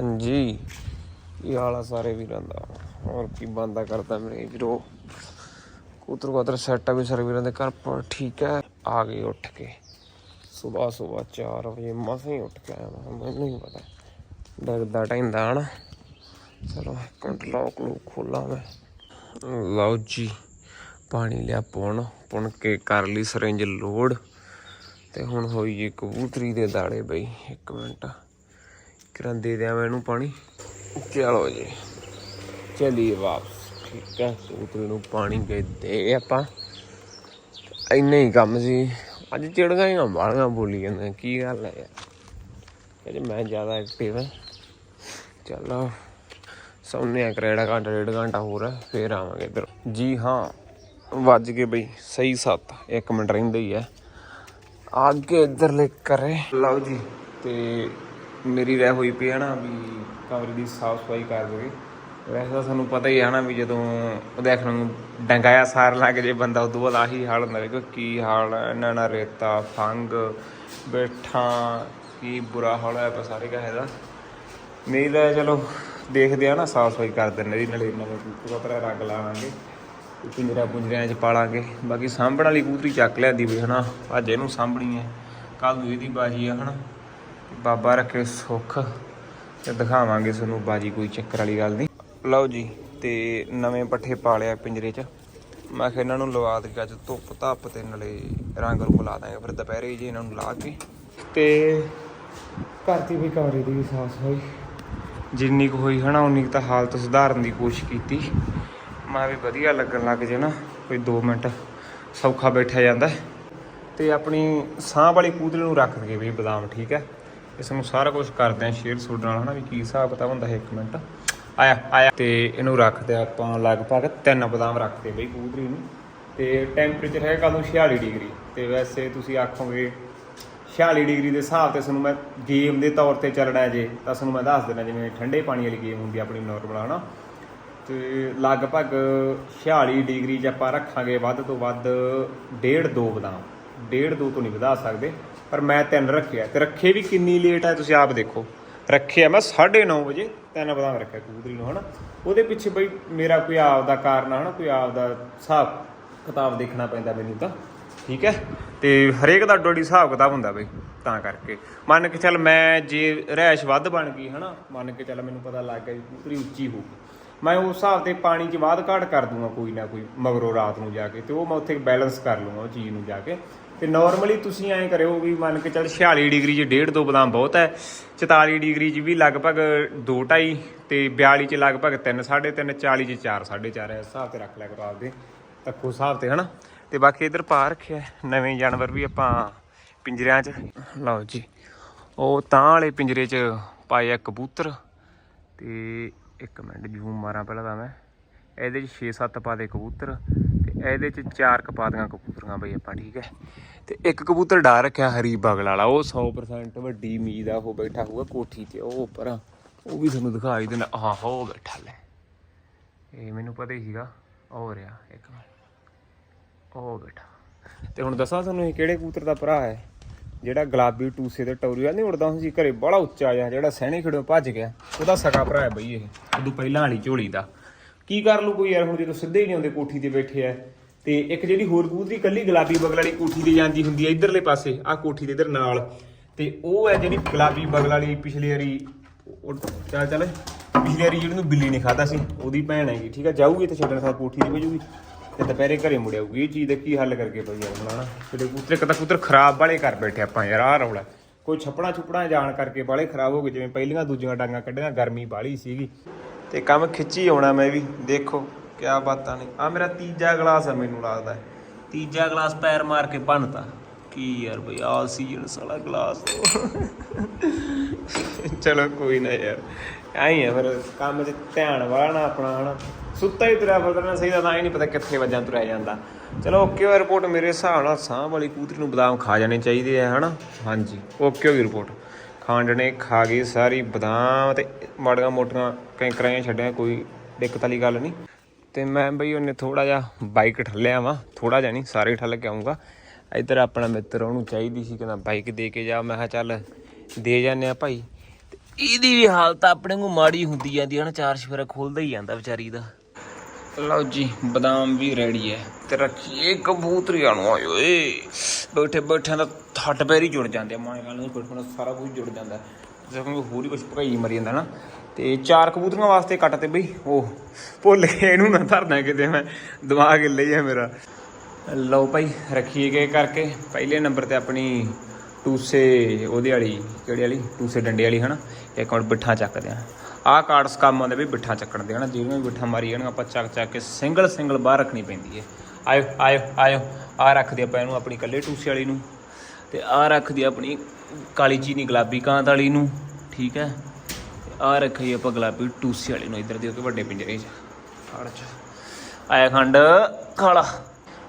ਹਾਂਜੀ। ਇਹ ਹਾਲਾ ਸਾਰੇ ਵੀਰਾਂ ਦਾ? ਹੋਰ ਕੀ ਬੰਦਾ ਕਰਦਾ ਮੇਰੇ ਵੀਰੋ? ਕੁਤਰ ਕੁਤਰ ਸੈਟ ਵੀ ਸਾਰੇ ਵੀਰਾਂ ਦੇ ਘਰ, ਪਰ ਠੀਕ ਹੈ, ਆ ਗਏ ਉੱਠ ਕੇ। ਸਵੇਰ ਸਵੇਰ 4 ਵਜੇ ਮਸਾਂ ਹੀ ਉੱਠ ਕੇ ਆਇਆ ਮੈਨੂੰ ਨਹੀਂ ਪਤਾ। ਡਰਦਾ ਟੈਂਦਾ ਹਨਾ। ਚਲੋ, ਇੱਕ ਮਿੰਟ ਲੋਕ ਨੂੰ ਖੋਲਾਂ ਮੈਂ। ਲਓ ਜੀ, ਪਾਣੀ ਲਿਆ ਪੁਣ। ਪੁਣ ਕੇ ਕਰ ਲਈ ਸਰਿੰਜ ਲੋਡ ਤੇ ਹੁਣ ਹੋਈ ਜੀ ਕਬੂਤਰੀ ਦੇ ਦਾੜੇ ਬਈ, ਇੱਕ ਮਿੰਟ। ਕਿਰਾਂ ਦੇ ਦਿਆਂ ਮੈਂ ਇਹਨੂੰ ਪਾਣੀ ਚਲੋ ਜੀ। ਚਲੀਏ ਵਾਪਸ ਠੀਕ ਹੈ ਕਬੂਤਰੀ ਨੂੰ ਪਾਣੀ ਦੇ ਦੇ ਆਪਾਂ। ਇੰਨਾ ਹੀ ਕੰਮ ਸੀ। ਅੱਜ ਚਿੜੀਆਂ ਹੀ ਬਾਲੀਆਂ ਬੋਲੀ ਜਾਂਦੇ ਕੀ ਗੱਲ ਹੈ ਯਾਰ। ਕਹਿੰਦੇ ਮੈਂ ਜ਼ਿਆਦਾ ਐਕਟਿਵ ਹਾਂ ਚਲੋ ਸੌਂਨੇ ਆ ਕਰੇੜਾ ਘੰਟਾ ਡੇਢ ਘੰਟਾ ਹੋਰ ਹੈ, ਫੇਰ ਆਵਾਂਗੇ ਇੱਧਰ। ਜੀ ਹਾਂ ਵੱਜ ਕੇ ਬਈ ਸਹੀ 7 ਇੱਕ ਮਿੰਟ ਰਹਿੰਦੇ ਹੀ ਹੈ ਅੱਗੇ ਇੱਧਰ ਲੈ ਕਰੇ ਲਓ ਜੀ ਤੇ ਮੇਰੀ ਰਹਿ ਹੋਈ ਪਈ ਹੈ ਨਾ ਵੀ ਕਮਰੇ ਦੀ ਸਾਫ਼ ਸਫ਼ਾਈ ਕਰ ਦੇਵੇ। ਵੈਸੇ ਤਾਂ ਸਾਨੂੰ ਪਤਾ ਹੀ ਹੈ ਨਾ ਵੀ ਜਦੋਂ ਦੇਖਣ ਨੂੰ ਡੰਗਾਇਆ ਸਾਰ ਲੱਗ ਜੇ ਬੰਦਾ ਉਦੋਂ ਬਾਅਦ ਆਹੀ ਹਾਲ ਹੁੰਦਾ ਵੇਖੋ, ਕੀ ਹਾਲ ਹੈ ਇਹਨਾਂ ਨਾਲ ਰੇਤਾ, ਫੰਗ, ਬੈਠਾ, ਕੀ ਬੁਰਾ ਹਾਲ ਹੈ ਪਾ ਸਾਰੇ ਕਹੇ ਦਾ। ਮੇਰੀ ਤਾਂ ਚਲੋ ਦੇਖਦੇ ਆ ਨਾ ਸਾਫ਼ ਸਫ਼ਾਈ ਕਰ ਦਿੰਦੇ ਦੀ ਨਾਲੇ ਨਵੇਂ ਕੂਤਰਾ ਤਰਾ ਰੰਗ ਲਾਵਾਂਗੇ ਪਿੰਜਰਾ ਪੁੰਜਰਿਆਂ 'ਚ ਪਾਲਾਂਗੇ। ਬਾਕੀ ਸਾਂਭਣ ਵਾਲੀ ਕੂਤਰੀ ਚੱਕ ਲਿਆਂਦੀ ਵੀ ਹਨਾ ਅੱਜ ਇਹਨੂੰ ਸਾਂਭਣੀ ਹੈ ਕੱਲ ਨੂੰ ਇਹਦੀ ਬਾਜੀ ਆ ਹਨਾ। ਬਾਬਾ ਰੱਖੇ ਸੁੱਖ ਤੇ ਦਿਖਾਵਾਂਗੇ ਤੁਹਾਨੂੰ ਬਾਜੀ ਕੋਈ ਚੱਕਰ ਵਾਲੀ ਗੱਲ ਨਹੀਂ। ਲਓ ਜੀ, ਤੇ ਨਵੇਂ ਪੱਠੇ ਪਾ ਲਿਆ ਪਿੰਜਰੇ 'ਚ। ਮੈਂ ਕਿਹਾ ਇਹਨਾਂ ਨੂੰ ਲਵਾ ਦੇ ਅੱਜ ਧੁੱਪ ਧੱਪ ਤੇ ਨਾਲੇ ਰੰਗ ਨੂੰ ਲਾ ਦਾਂਗੇ, ਫਿਰ ਦੁਪਹਿਰੇ ਜੀ ਇਹਨਾਂ ਨੂੰ ਲਾ ਕੇ। ਤੇ ਕਰਤੀ ਵੀ ਕਮਰੇ ਦੀ ਵੀ ਸਾਫ਼ ਸਫ਼ਾਈ। ਜਿੰਨੀ ਕੁ ਹੋਈ ਹਨਾ, ਉਨੀ ਕੁ ਤਾਂ ਹਾਲਤ ਸੁਧਾਰਨ ਦੀ ਕੋਸ਼ਿਸ਼ ਕੀਤੀ। ਮੈਂ ਵੀ ਵਧੀਆ ਲੱਗਣ ਲੱਗ ਜੇ ਨਾ, ਕੋਈ 2 ਮਿੰਟ ਸੌਖਾ ਬੈਠਿਆ ਜਾਂਦਾ। ਹੈ। ਤੇ ਆਪਣੀ ਸਾਹ ਵਾਲੀ ਕੂਦਰੇ ਨੂੰ ਰੱਖ ਦਈਏ ਵੀ ਬਦਾਮ, ਠੀਕ ਹੈ? ਇਸ ਨੂੰ ਸਾਰਾ ਕੁਝ ਕਰਦੇ ਆ ਸ਼ੇਅਰ ਤੁਹਾਡੇ ਨਾਲ ਹਨਾ, ਵੀ ਕੀ ਹਿਸਾਬ ਕਿਤਾਬ ਹੁੰਦਾ ਹੈ ਇੱਕ ਮਿੰਟ। ਆਇਆ ਆਇਆ। ਤੇ ਇਹਨੂੰ ਰੱਖਦੇ ਆਪਾਂ ਲਗਭਗ ਤਿੰਨ ਬਦਾਮ ਰੱਖਦੇ ਬਈ ਕੂਦਰੀ ਨੂੰ। ਤੇ ਟੈਂਪਰੇਚਰ ਹੈ ਕੱਲ ਨੂੰ 46 ਡਿਗਰੀ। ਤੇ ਵੈਸੇ ਤੁਸੀਂ ਆਖੋਗੇ 46 ਡਿਗਰੀ ਦੇ ਹਿਸਾਬ ਤੇ ਤੁਹਾਨੂੰ ਮੈਂ ਗੇਮ ਦੇ ਤੌਰ ਤੇ ਚੱਲਣਾ ਜੇ, ਤਾਂ ਤੁਹਾਨੂੰ ਮੈਂ ਦੱਸ ਦੇਣਾ ਜਿਵੇਂ ਠੰਡੇ ਪਾਣੀ ਵਾਲੀ ਗੇਮ ਹੁੰਦੀ ਆ ਆਪਣੀ ਨਾਰਮਲ ਹਨਾ। ਤੇ ਲਗਭਗ 46 ਡਿਗਰੀ 'ਚ ਆਪਾਂ ਰੱਖਾਂਗੇ ਵੱਧ ਤੋਂ ਵੱਧ ਡੇਢ ਦੋ ਬਦਾਮ। ਡੇਢ ਦੋ ਤੋਂ ਨਹੀਂ ਵਧਾ ਸਕਦੇ। ਪਰ ਮੈਂ ਤਿੰਨ ਰੱਖਿਆ ਤੇ ਰੱਖੇ ਵੀ ਕਿੰਨੀ ਲੇਟ ਹੈ ਤੁਸੀਂ ਆਪ ਦੇਖੋ। ਰੱਖਿਆ ਮੈਂ 9:30 ਵਜੇ, ਤਿੰਨ ਬਦਾਮ ਰੱਖਿਆ ਕਬੂਤਰੀ ਨੂੰ, ਹਨਾ? ਉਹਦੇ ਪਿੱਛੇ ਬਈ ਮੇਰਾ ਕੋਈ ਆਪ ਦਾ ਕਾਰਨ ਆ, ਹਨਾ? ਕੋਈ ਆਪ ਦਾ ਹਿਸਾਬ ਕਿਤਾਬ ਦੇਖਣਾ ਪੈਂਦਾ ਮੈਨੂੰ ਤਾਂ, ਠੀਕ ਹੈ? ਤੇ ਹਰੇਕ ਦਾ ਡੋਡੀ ਹਿਸਾਬ ਕਿਤਾਬ ਹੁੰਦਾ ਬਈ, ਤਾਂ ਕਰਕੇ। ਮੰਨ ਕੇ ਚੱਲ ਮੈਂ ਜੇ ਰਹਿਸ਼ ਵੱਧ ਬਣ ਗਈ, ਹਨਾ? ਮੰਨ ਕੇ ਚੱਲ ਮੈਨੂੰ ਪਤਾ ਲੱਗ ਗਿਆ ਵੀ ਕਬੂਤਰੀ ਉੱਚੀ ਹੋ ਮੈਂ ਉਸ ਹਿਸਾਬ ਤੇ ਪਾਣੀ 'ਚ ਬਾਅਦ ਘਾਟ ਕਰ ਦੂੰਗਾ ਕੋਈ ਨਾ ਕੋਈ, ਮਗਰੋਂ ਰਾਤ ਨੂੰ ਜਾ ਕੇ, ਤੇ ਉਹ ਮੈਂ ਉੱਥੇ ਬੈਲੈਂਸ ਕਰ ਲੂੰਗਾ ਉਹ ਚੀਜ਼ ਨੂੰ ਜਾ ਕੇ। ਤੇ ਨਾਰਮਲੀ ਤੁਸੀਂ ਐਂ ਕਰਿਓ ਵੀ ਮੰਨ ਕੇ ਚੱਲ 46 ਡਿਗਰੀ 'ਚ ਡੇਢ ਦੋ ਬਦਾਮ ਬਹੁਤ ਹੈ 44 ਡਿਗਰੀ 'ਚ ਵੀ ਲਗਭਗ 2.5 ਤੇ 42 'ਚ ਲਗਭਗ 3 3.5 40 'ਚ 4 4.5 ਇਸ ਹਿਸਾਬ ਤੇ ਰੱਖ ਲਿਆ ਕਰੋ ਆਪਦੇ ਤੱਕੋ ਹਿਸਾਬ ਤੇ, ਹਨਾ? ਤੇ ਬਾਕੀ ਇਧਰ ਪਾ ਰੱਖਿਆ ਨਵੇਂ ਜਾਨਵਰ ਵੀ ਆਪਾਂ ਪਿੰਜਰਿਆਂ 'ਚ, ਲਓ ਜੀ। ਉਹ ਤਾਂ ਵਾਲੇ ਪਿੰਜਰੇ 'ਚ ਪਾਇਆ ਕਬੂਤਰ। ਤੇ ਇੱਕ ਮਿੰਟ ਜੂਮ ਮਾਰਾਂ ਪਹਿਲਾਂ ਤਾਂ ਮੈਂ। ਇਹਦੇ 'ਚ 6-7 ਪਾ ਦੇ ਕਬੂਤਰ। ਇਹਦੇ 'ਚ ਚਾਰ ਕਪਾ ਦੀਆਂ ਕਬੂਤਰੀਆਂ ਬਈ ਆਪਾਂ, ਠੀਕ ਹੈ। ਤੇ ਇੱਕ ਕਬੂਤਰ ਡਾ ਰੱਖਿਆ ਹਰੀ ਬਗਲ ਵਾਲਾ, ਉਹ 100% ਵੱਡੀ ਉਮੀਦ ਆ, ਉਹ ਬੈਠਾ ਹੋਊਗਾ ਕੋਠੀ ਤੇ, ਉਹ ਉੱਪਰ ਉਹ ਵੀ ਤੁਹਾਨੂੰ ਦਿਖਾਈ ਦੇਣਾ ਆਹ ਹੋ ਬੈਠਾ ਲੈ। ਇਹ ਮੈਨੂੰ ਪਤਾ ਹੀ ਸੀਗਾ ਹੋ ਰਿਹਾ ਇੱਕ ਮਿੰਟ। ਉਹ ਬੈਠਾ। ਤੇ ਹੁਣ ਦੱਸਾਂ ਤੁਹਾਨੂੰ ਇਹ ਕਿਹੜੇ ਕਬੂਤਰ ਦਾ ਭਰਾ ਹੈ, ਜਿਹੜਾ ਗੁਲਾਬੀ ਟੂਸੇ ਤੇ ਟੌਰੀਆ ਨਹੀਂ ਉੜਦਾ ਹੁੰਦਾ ਸੀ, ਘਰੇ ਬੜਾ ਉੱਚਾ ਜਿਹਾ, ਜਿਹੜਾ ਸਹਿਣੇ ਖੜਿਓ ਭੱਜ ਗਿਆ, ਉਹਦਾ ਸਕਾ ਭਰਾ ਹੈ ਬਈ ਇਹ, ਉਦੋਂ ਪਹਿਲਾਂ ਵਾਲੀ ਝੋਲੀ ਦਾ। ਕੀ ਕਰ ਲੂ ਕੋਈ ਯਾਰ ਹੁਣ ਜਦੋਂ ਸਿੱਧੇ ਹੀ ਨਹੀਂ ਆਉਂਦੇ ਕੋਠੀ ਤੇ ਬੈਠੇ ਆ। ਤੇ ਇੱਕ ਜਿਹੜੀ ਹੋਰ ਕਬੂਤਰੀ ਕੱਲੀ ਗੁਲਾਬੀ ਬਗਲ ਵਾਲੀ ਕੋਠੀ ਤੇ ਜਾਂਦੀ ਹੁੰਦੀ ਹੈ ਇਧਰਲੇ ਪਾਸੇ, ਆਹ ਕੋਠੀ ਦੇ ਇਧਰ ਨਾਲ। ਤੇ ਉਹ ਹੈ ਜਿਹੜੀ ਗੁਲਾਬੀ ਬਗਲ ਵਾਲੀ ਪਿਛਲੇ ਵਾਰੀ, ਉਹ ਚੱਲ ਚੱਲ, ਪਿਛਲੀ ਵਾਰੀ ਜਿਹੜੀ ਨੂੰ ਬਿੱਲੀ ਨੇ ਖਾਦਾ ਸੀ, ਉਹਦੀ ਭੈਣ ਹੈਗੀ, ਠੀਕ ਹੈ ਜਾਊਗੀ ਤੇ ਛੱਡਣ ਸਾਰ ਕੋਠੀ ਤੇ ਭੇਜੂਗੀ ਤੇ ਦੁਪਹਿਰੇ ਘਰੇ ਮੁੜ ਆਊਗੀ, ਇਹ ਚੀਜ਼ ਦਾ ਕੀ ਹੱਲ ਕਰਕੇ ਪਈ ਯਾਰ ਬਣਾਣਾ ਜਿਹੜੇ ਕਬੂਤਰ ਇੱਕ ਕੂਤਰ ਖਰਾਬ ਵਾਲੇ ਕਰ ਬੈਠੇ ਆਪਾਂ ਯਾਰ, ਆਹ ਰੌਲਾ। ਕੋਈ ਛੱਪੜਾ ਛੁਪੜਾ ਜਾਣ ਕਰਕੇ ਵਾਲੇ ਖਰਾਬ ਹੋ ਗਏ, ਜਿਵੇਂ ਪਹਿਲੀਆਂ ਦੂਜੀਆਂ ਡਾਂਗਾ ਕੱਢੀਆਂ, ਗਰਮੀ ਬਾਲੀ ਸੀਗੀ। ਤੇ ਕੰਮ ਖਿੱਚੀ ਆਉਣਾ ਮੈਂ ਵੀ, ਦੇਖੋ, ਕਿਆ ਬਾਤਾਂ ਨੇ। ਆ ਮੇਰਾ ਤੀਜਾ ਗਲਾਸ ਹੈ ਮੈਨੂੰ ਲੱਗਦਾ। ਤੀਜਾ ਗਲਾਸ ਪੈਰ ਮਾਰ ਕੇ ਭੰਨਤਾ। ਕੀ ਯਾਰ ਬਈ ਆ ਸੀਜ਼ਨ ਸਾਲਾ ਗਲਾਸ। ਚਲੋ ਕੋਈ ਨਾ ਯਾਰ। ਆਈ ਹੈ ਫਿਰ, ਕੰਮ 'ਚ ਧਿਆਨ ਵਾਲਾ ਨਾ ਆਪਣਾ, ਹਨਾ। ਸੁੱਤਾ ਹੀ ਤੁਰਿਆ ਫਿਰਦਾ ਸਹੀ ਤਾਂ ਹੀ ਨਹੀਂ ਪਤਾ ਕਿੱਥੇ ਵੱਜਾਂ ਤੁਰਿਆ ਜਾਂਦਾ। ਚਲੋ, ਓਕੇ ਹੋ ਰਿਪੋਰਟ ਮੇਰੇ ਹਿਸਾਬ ਨਾਲ ਸਾਹ ਵਾਲੀ ਕੂਤਰੀ ਨੂੰ ਬਦਾਮ ਖਾ ਜਾਣੇ ਚਾਹੀਦੇ ਆ, ਹਨਾ। ਹਾਂਜੀ, ਓਕੇ ਹੋ ਗਈ ਰਿਪੋਰਟ ਖਾਂਡ ਨੇ ਖਾ ਗਈ ਸਾਰੀ ਬਦਾਮ ਤੇ ਮਾੜੀਆਂ ਮੋਟੀਆਂ ਕੈਂਕਰਾਂ ਛੱਡਿਆ, ਕੋਈ ਦਿੱਕਤ ਵਾਲੀ ਗੱਲ ਨਹੀਂ। ਤੇ ਮੈਂ ਬਈ ਉਹਨੇ ਥੋੜਾ ਜਿਹਾ ਬਾਈਕ ਠੱਲਿਆ ਵਾ ਥੋੜਾ ਜਿਹਾ ਨਹੀਂ, ਸਾਰੇ ਠੱਲ ਕੇ ਆਉਂਗਾ ਇੱਧਰ ਆਪਣਾ ਮਿੱਤਰ ਉਹਨੂੰ ਚਾਹੀਦੀ ਸੀ ਕਹਿੰਦਾ ਬਾਈਕ ਦੇ ਕੇ ਜਾ। ਮੈਂ ਕਿਹਾ ਚੱਲ ਦੇ ਜਾਂਦੇ ਆ ਭਾਈ। ਤੇ ਇਹਦੀ ਵੀ ਹਾਲਤ ਆਪਣੇ ਨੂੰ ਮਾੜੀ ਹੁੰਦੀ ਜਾਂਦੀ ਹੈ ਨਾ ਚਾਰ ਸ਼ਫੇਰਾ ਖੋਲਦਾ ਹੀ ਜਾਂਦਾ ਵਿਚਾਰੀ ਦਾ। ਲਓ ਜੀ, ਬਦਾਮ ਵੀ ਰੈਡੀ ਹੈ ਤੇ ਰੱਖੀਏ ਕਬੂਤਰੀਆਂ ਨੂੰ ਆਇਓ ਏ ਬੈਠੇ ਬੈਠਿਆਂ ਦਾ ਹੱਟ ਪੈਰ ਹੀ ਜੁੜ ਜਾਂਦੇ ਆ, ਮਾਂ ਗੱਲ ਨੂੰ ਬੈਠਣਾ ਸਾਰਾ ਕੁਝ ਜੁੜ ਜਾਂਦਾ। ਜਿਵੇਂ ਹੋਰ ਹੀ ਕੁਝ ਭਗਾਈ ਮਰੀ ਜਾਂਦਾ ਨਾ। ਤੇ ਚਾਰ ਕਬੂਤਰੀਆਂ ਵਾਸਤੇ ਕੱਟ ਤੇ ਬਈ, ਉਹ ਭੁੱਲ ਕੇ ਇਹਨੂੰ ਨਾ ਧਰਨਾ ਕਿਤੇ ਮੈਂ, ਦਿਮਾਗ ਹਿੱਲ ਹੀ ਹੈ ਮੇਰਾ। ਲਓ ਭਾਈ, ਰੱਖੀਏ ਗਏ ਕਰਕੇ। ਪਹਿਲੇ ਨੰਬਰ ਤੇ ਆਪਣੀ ਟੂਸੇ ਉਹਦੇ ਵਾਲੀ, ਕਿਹੜੀ ਵਾਲੀ? ਟੂਸੇ ਡੰਡੇ ਵਾਲੀ, ਹਨਾ? ਇੱਕ ਮਿੰਟ ਬਿੱਠਾਂ ਚੱਕਦੇ ਆ। ਆਹ ਕਾਰਡਸ ਕੰਮ ਆਉਂਦੇ ਵੀ ਬਿੱਠਾ ਚੱਕਣ ਦੇ ਹਨਾ ਜਿਹੜੀਆਂ ਵੀ ਬਿੱਠਾ ਮਾਰੀ ਜਾਣ, ਆਪਾਂ ਚੱਕ ਚੱਕ ਕੇ ਸਿੰਗਲ ਸਿੰਗਲ ਬਾਹਰ ਰੱਖਣੀ ਪੈਂਦੀ ਹੈ ਆਇਓ ਆਇਓ ਆਇਓ ਆਹ ਰੱਖਦੇ ਆਪਾਂ ਇਹਨੂੰ ਆਪਣੀ ਕੱਲੇ ਟੂਸੇ ਵਾਲੀ ਨੂੰ ਤੇ ਆਹ ਰੱਖਦੇ ਆਪਣੀ ਕਾਲੀ ਚੀਨੀ ਗੁਲਾਬੀ ਕਾਂਤ ਵਾਲੀ ਨੂੰ, ਠੀਕ ਹੈ? ਤੇ ਆਹ ਰੱਖੀ ਆਪਾਂ ਗੁਲਾਬੀ ਟੂਸੇ ਵਾਲੀ ਨੂੰ ਇੱਧਰ ਦਿਓ ਕਿ ਵੱਡੇ ਪਿੰਜਰੇ 'ਚ ਫੜ ਚ। ਆਇਆ ਖੰਡ, ਖਾਲਾ।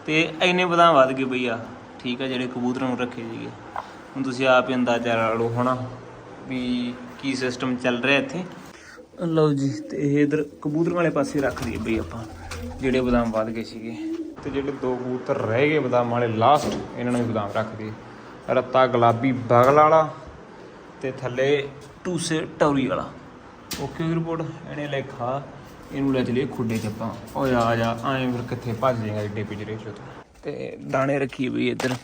ਤੇ ਇੰਨੇ ਬਦਾਮ ਵੱਧ ਗਏ ਬਈ ਆ ਠੀਕ ਹੈ, ਜਿਹੜੇ ਕਬੂਤਰਾਂ ਨੂੰ ਰੱਖੇ ਸੀਗੇ। ਹੁਣ ਤੁਸੀਂ ਆਪ ਹੀ ਅੰਦਾਜ਼ਾ ਲਾ ਲਓ, ਹਨਾ, ਵੀ ਕੀ ਸਿਸਟਮ ਚੱਲ ਰਿਹਾ ਇੱਥੇ? ਲਓ ਜੀ ਤੇ ਇਹ ਇਧਰ ਕਬੂਤਰਾਂ ਵਾਲੇ ਪਾਸੇ ਰੱਖ ਦਈਏ ਬਈ ਆਪਾਂ ਜਿਹੜੇ ਬਦਾਮ ਵੱਧ ਗਏ ਸੀਗੇ। ਤੇ ਜਿਹੜੇ ਦੋ ਕਬੂਤਰ ਰਹਿ ਗਏ ਬਦਾਮ ਵਾਲੇ ਲਾਸਟ ਇਹਨਾਂ ਨੂੰ ਬਦਾਮ ਰੱਖ ਦਈਏ ਰੱਤਾ ਗੁਲਾਬੀ ਬਗਲ ਵਾਲਾ ਤੇ ਥੱਲੇ ਟੂਸੇ ਟੌਰੀ ਵਾਲਾ। ਓਕੇ ਦੀ ਰਿਪੋਰਟ ਇਹਨੇ ਲਿਖਾ ਇਹਨੂੰ ਲੈ ਚਲੀਏ ਖੁੱਡੇ ਚ ਆਪਾਂ। ਓਏ ਆ ਜਾ ਐਂ ਫਿਰ ਕਿੱਥੇ ਭੱਜ ਜਾਏਗਾ ਏਡੇ ਪਿਜਰੇ ਚ ਤੂੰ। ਦਾਣੇ ਰੱਖੀ ਵੀ ਇੱਧਰ।